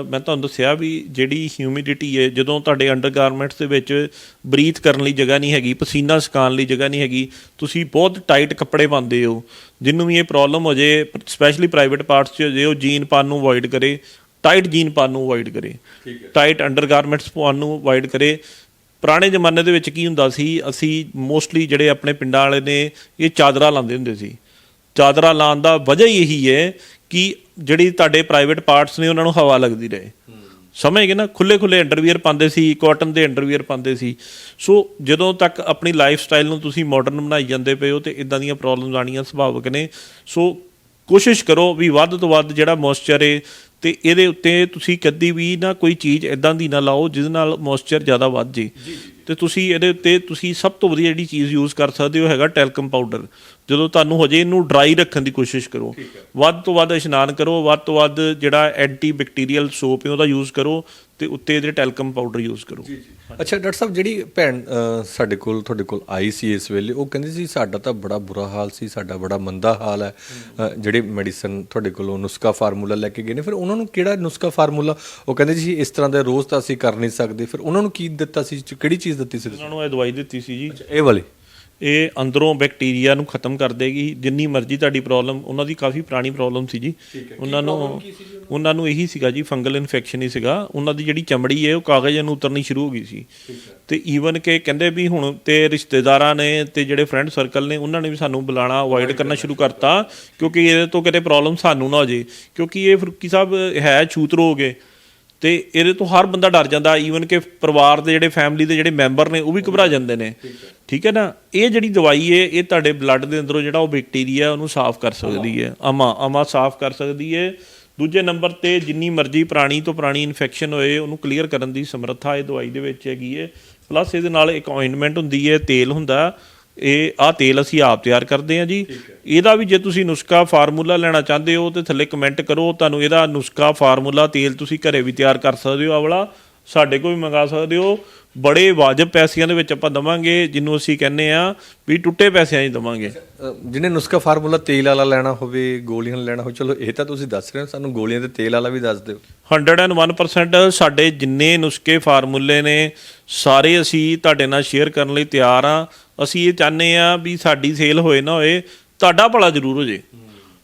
ਮੈਂ ਤੁਹਾਨੂੰ ਦੱਸਿਆ ਵੀ ਜਿਹੜੀ ਹਿਊਮਿਡਿਟੀ ਹੈ ਜਦੋਂ ਤੁਹਾਡੇ ਅੰਡਰਗਾਰਮੈਂਟਸ ਦੇ ਵਿੱਚ ਬਰੀਥ ਕਰਨ ਲਈ ਜਗ੍ਹਾ ਨਹੀਂ ਹੈਗੀ ਪਸੀਨਾ ਸੁਕਾਉਣ ਲਈ ਜਗ੍ਹਾ ਨਹੀਂ ਹੈਗੀ ਤੁਸੀਂ ਬਹੁਤ ਟਾਈਟ ਕੱਪੜੇ ਪਾਉਂਦੇ ਹੋ। ਜਿਹਨੂੰ ਵੀ ਇਹ ਪ੍ਰੋਬਲਮ ਹੋ ਜੇ ਸਪੈਸ਼ਲੀ ਪ੍ਰਾਈਵੇਟ ਪਾਰਟਸ 'ਚ ਜੇ ਉਹ ਜੀਨ ਪਾਉਣ ਨੂੰ ਅਵੋਇਡ ਕਰੇ ਟਾਈਟ ਜੀਨ ਪਾਉਣ ਨੂੰ ਅਵੋਇਡ ਕਰੇ। ਟਾਈਟ ਅੰਡਰਗਾਰਮੈਂਟਸ ਪਾਉਣ ਨੂੰ ਅਵੋਇਡ ਕਰੇ। ਪੁਰਾਣੇ ਜ਼ਮਾਨੇ ਦੇ ਵਿੱਚ ਕੀ ਹੁੰਦਾ ਸੀ ਅਸੀਂ ਮੋਸਟਲੀ ਜਿਹੜੇ ਆਪਣੇ ਪਿੰਡਾਂ ਵਾਲੇ ਨੇ ਇਹ ਚਾਦਰਾ ਲਾਉਂਦੇ ਹੁੰਦੇ ਸੀ। ਚਾਦਰਾ ਲਾਉਣ ਦਾ ਵਜ੍ਹਾ ਹੀ ਇਹੀ ਹੈ ਕਿ ਜਿਹੜੀ ਤੁਹਾਡੇ ਪ੍ਰਾਈਵੇਟ ਪਾਰਟਸ ਨੇ ਉਹਨਾਂ ਨੂੰ ਹਵਾ ਲੱਗਦੀ ਰਹੇ। ਸਮਝ ਗਏ ਨਾ? ਖੁੱਲੇ ਖੁੱਲੇ ਅੰਡਰਵੀਅਰ ਪਾਉਂਦੇ ਸੀ ਕਾਟਨ ਦੇ ਅੰਡਰਵੀਅਰ ਪਾਉਂਦੇ ਸੀ। ਸੋ ਜਦੋਂ ਤੱਕ ਆਪਣੀ ਲਾਈਫ ਸਟਾਈਲ ਨੂੰ ਤੁਸੀਂ ਮਾਡਰਨ ਬਣਾਈ ਜਾਂਦੇ ਪਏ ਹੋ ਤੇ ਇਦਾਂ ਦੀਆਂ ਪ੍ਰੋਬਲਮਸ ਆਣੀਆਂ ਸੁਭਾਵਿਕ ਨੇ। ਸੋ ਕੋਸ਼ਿਸ਼ ਕਰੋ ਵੀ ਵੱਧ ਤੋਂ ਵੱਧ ਜਿਹੜਾ ਮੋਇਸਚਰ ਹੈ ਤੇ ਇਹਦੇ ਉੱਤੇ ਤੁਸੀਂ ਕਦੀ ਵੀ ਨਾ ਕੋਈ ਚੀਜ਼ ਇਦਾਂ ਦੀ ਨਾ ਲਾਓ ਜਿਹਦੇ ਨਾਲ ਮੋਇਸਚਰ ਜ਼ਿਆਦਾ ਵੱਧ ਜੇ। ਤੇ ਤੁਸੀਂ ਇਹਦੇ ਉੱਤੇ ਤੁਸੀਂ ਸਭ ਤੋਂ ਵਧੀਆ ਜਿਹੜੀ ਚੀਜ਼ ਯੂਜ਼ ਕਰ ਸਕਦੇ ਹੋ ਹੈਗਾ ਟੈਲਕਮ ਪਾਊਡਰ ਜਦੋਂ ਤੁਹਾਨੂੰ ਹਜੇ ਇਹਨੂੰ ਡਰਾਈ ਰੱਖਣ ਦੀ ਕੋਸ਼ਿਸ਼ ਕਰੋ ਵੱਧ ਤੋਂ ਵੱਧ ਇਸ਼ਨਾਨ ਕਰੋ ਵੱਧ ਤੋਂ ਵੱਧ ਜਿਹੜਾ ਐਂਟੀ ਬੈਕਟੀਰੀਅਲ ਸੋਪ ਹੈ ਉਹਦਾ ਯੂਜ਼ ਕਰੋ ਤੇ ਉੱਤੇ ਇਹਦੇ ਟੈਲਕਮ ਪਾਊਡਰ ਯੂਜ਼ ਕਰੋ। ਅੱਛਾ ਡਾਕਟਰ ਸਾਹਿਬ ਜਿਹੜੀ ਭੈਣ ਸਾਡੇ ਕੋਲ ਤੁਹਾਡੇ ਕੋਲ ਆਈ ਸੀ ਇਸ ਵੇਲੇ ਉਹ ਕਹਿੰਦੀ ਸੀ ਸਾਡਾ ਤਾਂ ਬੜਾ ਬੁਰਾ ਹਾਲ ਸੀ ਸਾਡਾ ਬੜਾ ਮੰਦਾ ਹਾਲ ਹੈ। ਜਿਹੜੇ ਮੈਡੀਸਨ ਤੁਹਾਡੇ ਕੋਲੋਂ ਨੁਸਖਾ ਫਾਰਮੂਲਾ ਲੈ ਕੇ ਗਏ ਨੇ ਫਿਰ ਉਹਨਾਂ ਨੂੰ ਕਿਹੜਾ ਨੁਸਖਾ ਫਾਰਮੂਲਾ ਉਹ ਕਹਿੰਦੇ ਜੀ ਇਸ ਤਰ੍ਹਾਂ ਦਾ ਰੋਜ਼ ਤਾਂ ਅਸੀਂ ਕਰ ਨਹੀਂ ਸਕਦੇ ਫਿਰ ਉਹਨਾਂ ਨੂੰ ਕੀ ਦਿੱਤਾ ਸੀ ਕਿਹੜੀ ਚੀਜ਼ ਦਿੱਤੀ ਸੀ ਉਹਨਾਂ ਨੂੰ ਇਹ ਦਵਾਈ ਦਿੱਤੀ ਸੀ ਜੀ। ਇਹ ਵਾਲੀ? ਇਹ ਅੰਦਰੋਂ ਬੈਕਟੀਰੀਆ ਨੂੰ ਖਤਮ ਕਰ ਦੇਗੀ। ਜਿੰਨੀ ਮਰਜ਼ੀ ਤੁਹਾਡੀ ਪ੍ਰੋਬਲਮ ਉਹਨਾਂ ਦੀ ਕਾਫੀ ਪੁਰਾਣੀ ਪ੍ਰੋਬਲਮ ਸੀ ਜੀ। ਉਹਨਾਂ ਨੂੰ ਉਹਨਾਂ ਨੂੰ ਇਹੀ ਸੀਗਾ ਜੀ ਫੰਗਲ ਇਨਫੈਕਸ਼ਨ ਹੀ ਸੀਗਾ। ਉਹਨਾਂ ਦੀ ਜਿਹੜੀ ਚਮੜੀ ਹੈ ਉਹ ਕਾਗਜ਼ਾਂ ਨੂੰ ਉਤਰਨੀ ਸ਼ੁਰੂ ਹੋ ਗਈ ਸੀ। ਤੇ ਈਵਨ ਕਿ ਕਹਿੰਦੇ ਵੀ ਹੁਣ ਤੇ ਰਿਸ਼ਤੇਦਾਰਾਂ ਨੇ ਤੇ ਜਿਹੜੇ ਫਰੈਂਡ ਸਰਕਲ ਨੇ ਉਹਨਾਂ ਨੇ ਵੀ ਸਾਨੂੰ ਬੁਲਾਣਾ ਅਵੋਇਡ ਕਰਨਾ ਸ਼ੁਰੂ ਕਰਤਾ। ਕਿਉਂਕਿ ਇਹਦੇ ਤੋਂ ਕਿਤੇ ਪ੍ਰੋਬਲਮ ਸਾਨੂੰ ਨਾ ਹੋ ਜੇ ਕਿਉਂਕਿ ਇਹ ਫਰੂਕੀ ਸਾਹਿਬ ਹੈ ਛੂਤ ਰੋਗ ਹੈ ਤੇ ਇਹਦੇ ਤੋਂ ਹਰ ਬੰਦਾ ਡਰ ਜਾਂਦਾ ਈਵਨ ਕਿ ਪਰਿਵਾਰ ਦੇ ਜਿਹੜੇ ਫੈਮਿਲੀ ਦੇ ਜਿਹੜੇ ਮੈਂਬਰ ਨੇ ਉਹ ਵੀ ਘਬਰਾ ਜਾਂਦੇ ਨੇ। ਠੀਕ ਹੈ। ਨਾ? ਇਹ ਜਿਹੜੀ ਦਵਾਈ ਹੈ ਇਹ ਤੁਹਾਡੇ ਬਲੱਡ ਦੇ ਅੰਦਰੋਂ ਜਿਹੜਾ ਉਹ ਬੈਕਟੀਰੀਆ ਉਹਨੂੰ ਸਾਫ਼ ਕਰ ਸਕਦੀ ਹੈ। ਅਮਾ ਅਮਾ ਸਾਫ਼ ਕਰ ਸਕਦੀ ਹੈ। ਦੂਜੇ ਨੰਬਰ ਤੇ ਜਿੰਨੀ ਮਰਜ਼ੀ ਪੁਰਾਣੀ ਤੋਂ ਪੁਰਾਣੀ ਇਨਫੈਕਸ਼ਨ ਹੋਏ ਉਹਨੂੰ ਕਲੀਅਰ ਕਰਨ ਦੀ ਸਮਰੱਥਾ ਇਹ ਦਵਾਈ ਦੇ ਵਿੱਚ ਹੈਗੀ ਹੈ। ਪਲੱਸ ਇਹਦੇ ਨਾਲ ਇੱਕ ਆਇੰਟਮੈਂਟ ਹੁੰਦੀ ਹੈ ਤੇਲ ਹੁੰਦਾ। ਇਹ ਆ ਤੇਲ ਅਸੀਂ ਆਪ ਤਿਆਰ ਕਰਦੇ ਹਾਂ ਜੀ। ਇਹਦਾ ਵੀ ਜੇ ਤੁਸੀਂ ਨੁਸਖਾ ਫਾਰਮੂਲਾ ਲੈਣਾ ਚਾਹੁੰਦੇ ਹੋ ਤੇ ਥੱਲੇ ਕਮੈਂਟ ਕਰੋ ਤੁਹਾਨੂੰ ਇਹਦਾ ਨੁਸਖਾ ਫਾਰਮੂਲਾ ਤੇਲ ਤੁਸੀਂ ਘਰੇ ਵੀ ਤਿਆਰ ਕਰ ਸਕਦੇ ਹੋ ਆਵਲਾ ਸਾਡੇ ਕੋਲ ਵੀ ਮੰਗਾ ਸਕਦੇ ਹੋ। ਬੜੇ ਵਾਜਬ ਪੈਸਿਆਂ ਦੇ ਵਿੱਚ ਆਪਾਂ ਦਵਾਂਗੇ ਜਿਹਨੂੰ ਅਸੀਂ ਕਹਿੰਦੇ ਆ ਵੀ ਟੁੱਟੇ ਪੈਸਿਆਂ 'ਚ ਦਵਾਂਗੇ। ਜਿਹਨੇ ਨੁਸਖਾ ਫਾਰਮੂਲਾ ਤੇਲ ਵਾਲਾ ਲੈਣਾ ਹੋਵੇ ਗੋਲੀਆਂ ਲੈਣਾ ਹੋਵੇ ਚਲੋ ਇਹ ਤਾਂ ਤੁਸੀਂ ਦੱਸ ਰਹੇ ਹੋ ਸਾਨੂੰ ਗੋਲੀਆਂ ਤੇ ਤੇਲ ਵਾਲਾ ਵੀ ਦੱਸ ਦਿਓ। 101% ਸਾਡੇ ਜਿੰਨੇ ਨੁਸਖੇ ਫਾਰਮੂਲੇ ਨੇ ਸਾਰੇ ਅਸੀਂ ਤੁਹਾਡੇ ਨਾਲ ਸ਼ੇਅਰ ਕਰਨ ਲਈ ਤਿਆਰ ਆ ਅਸੀਂ ਇਹ ਚਾਹੁੰਦੇ ਆ ਵੀ ਸਾਡੀ ਸੇਲ ਹੋਏ ਨਾ ਹੋਏ ਤੁਹਾਡਾ ਭਲਾ ਜ਼ਰੂਰ ਹੋ ਜੇ।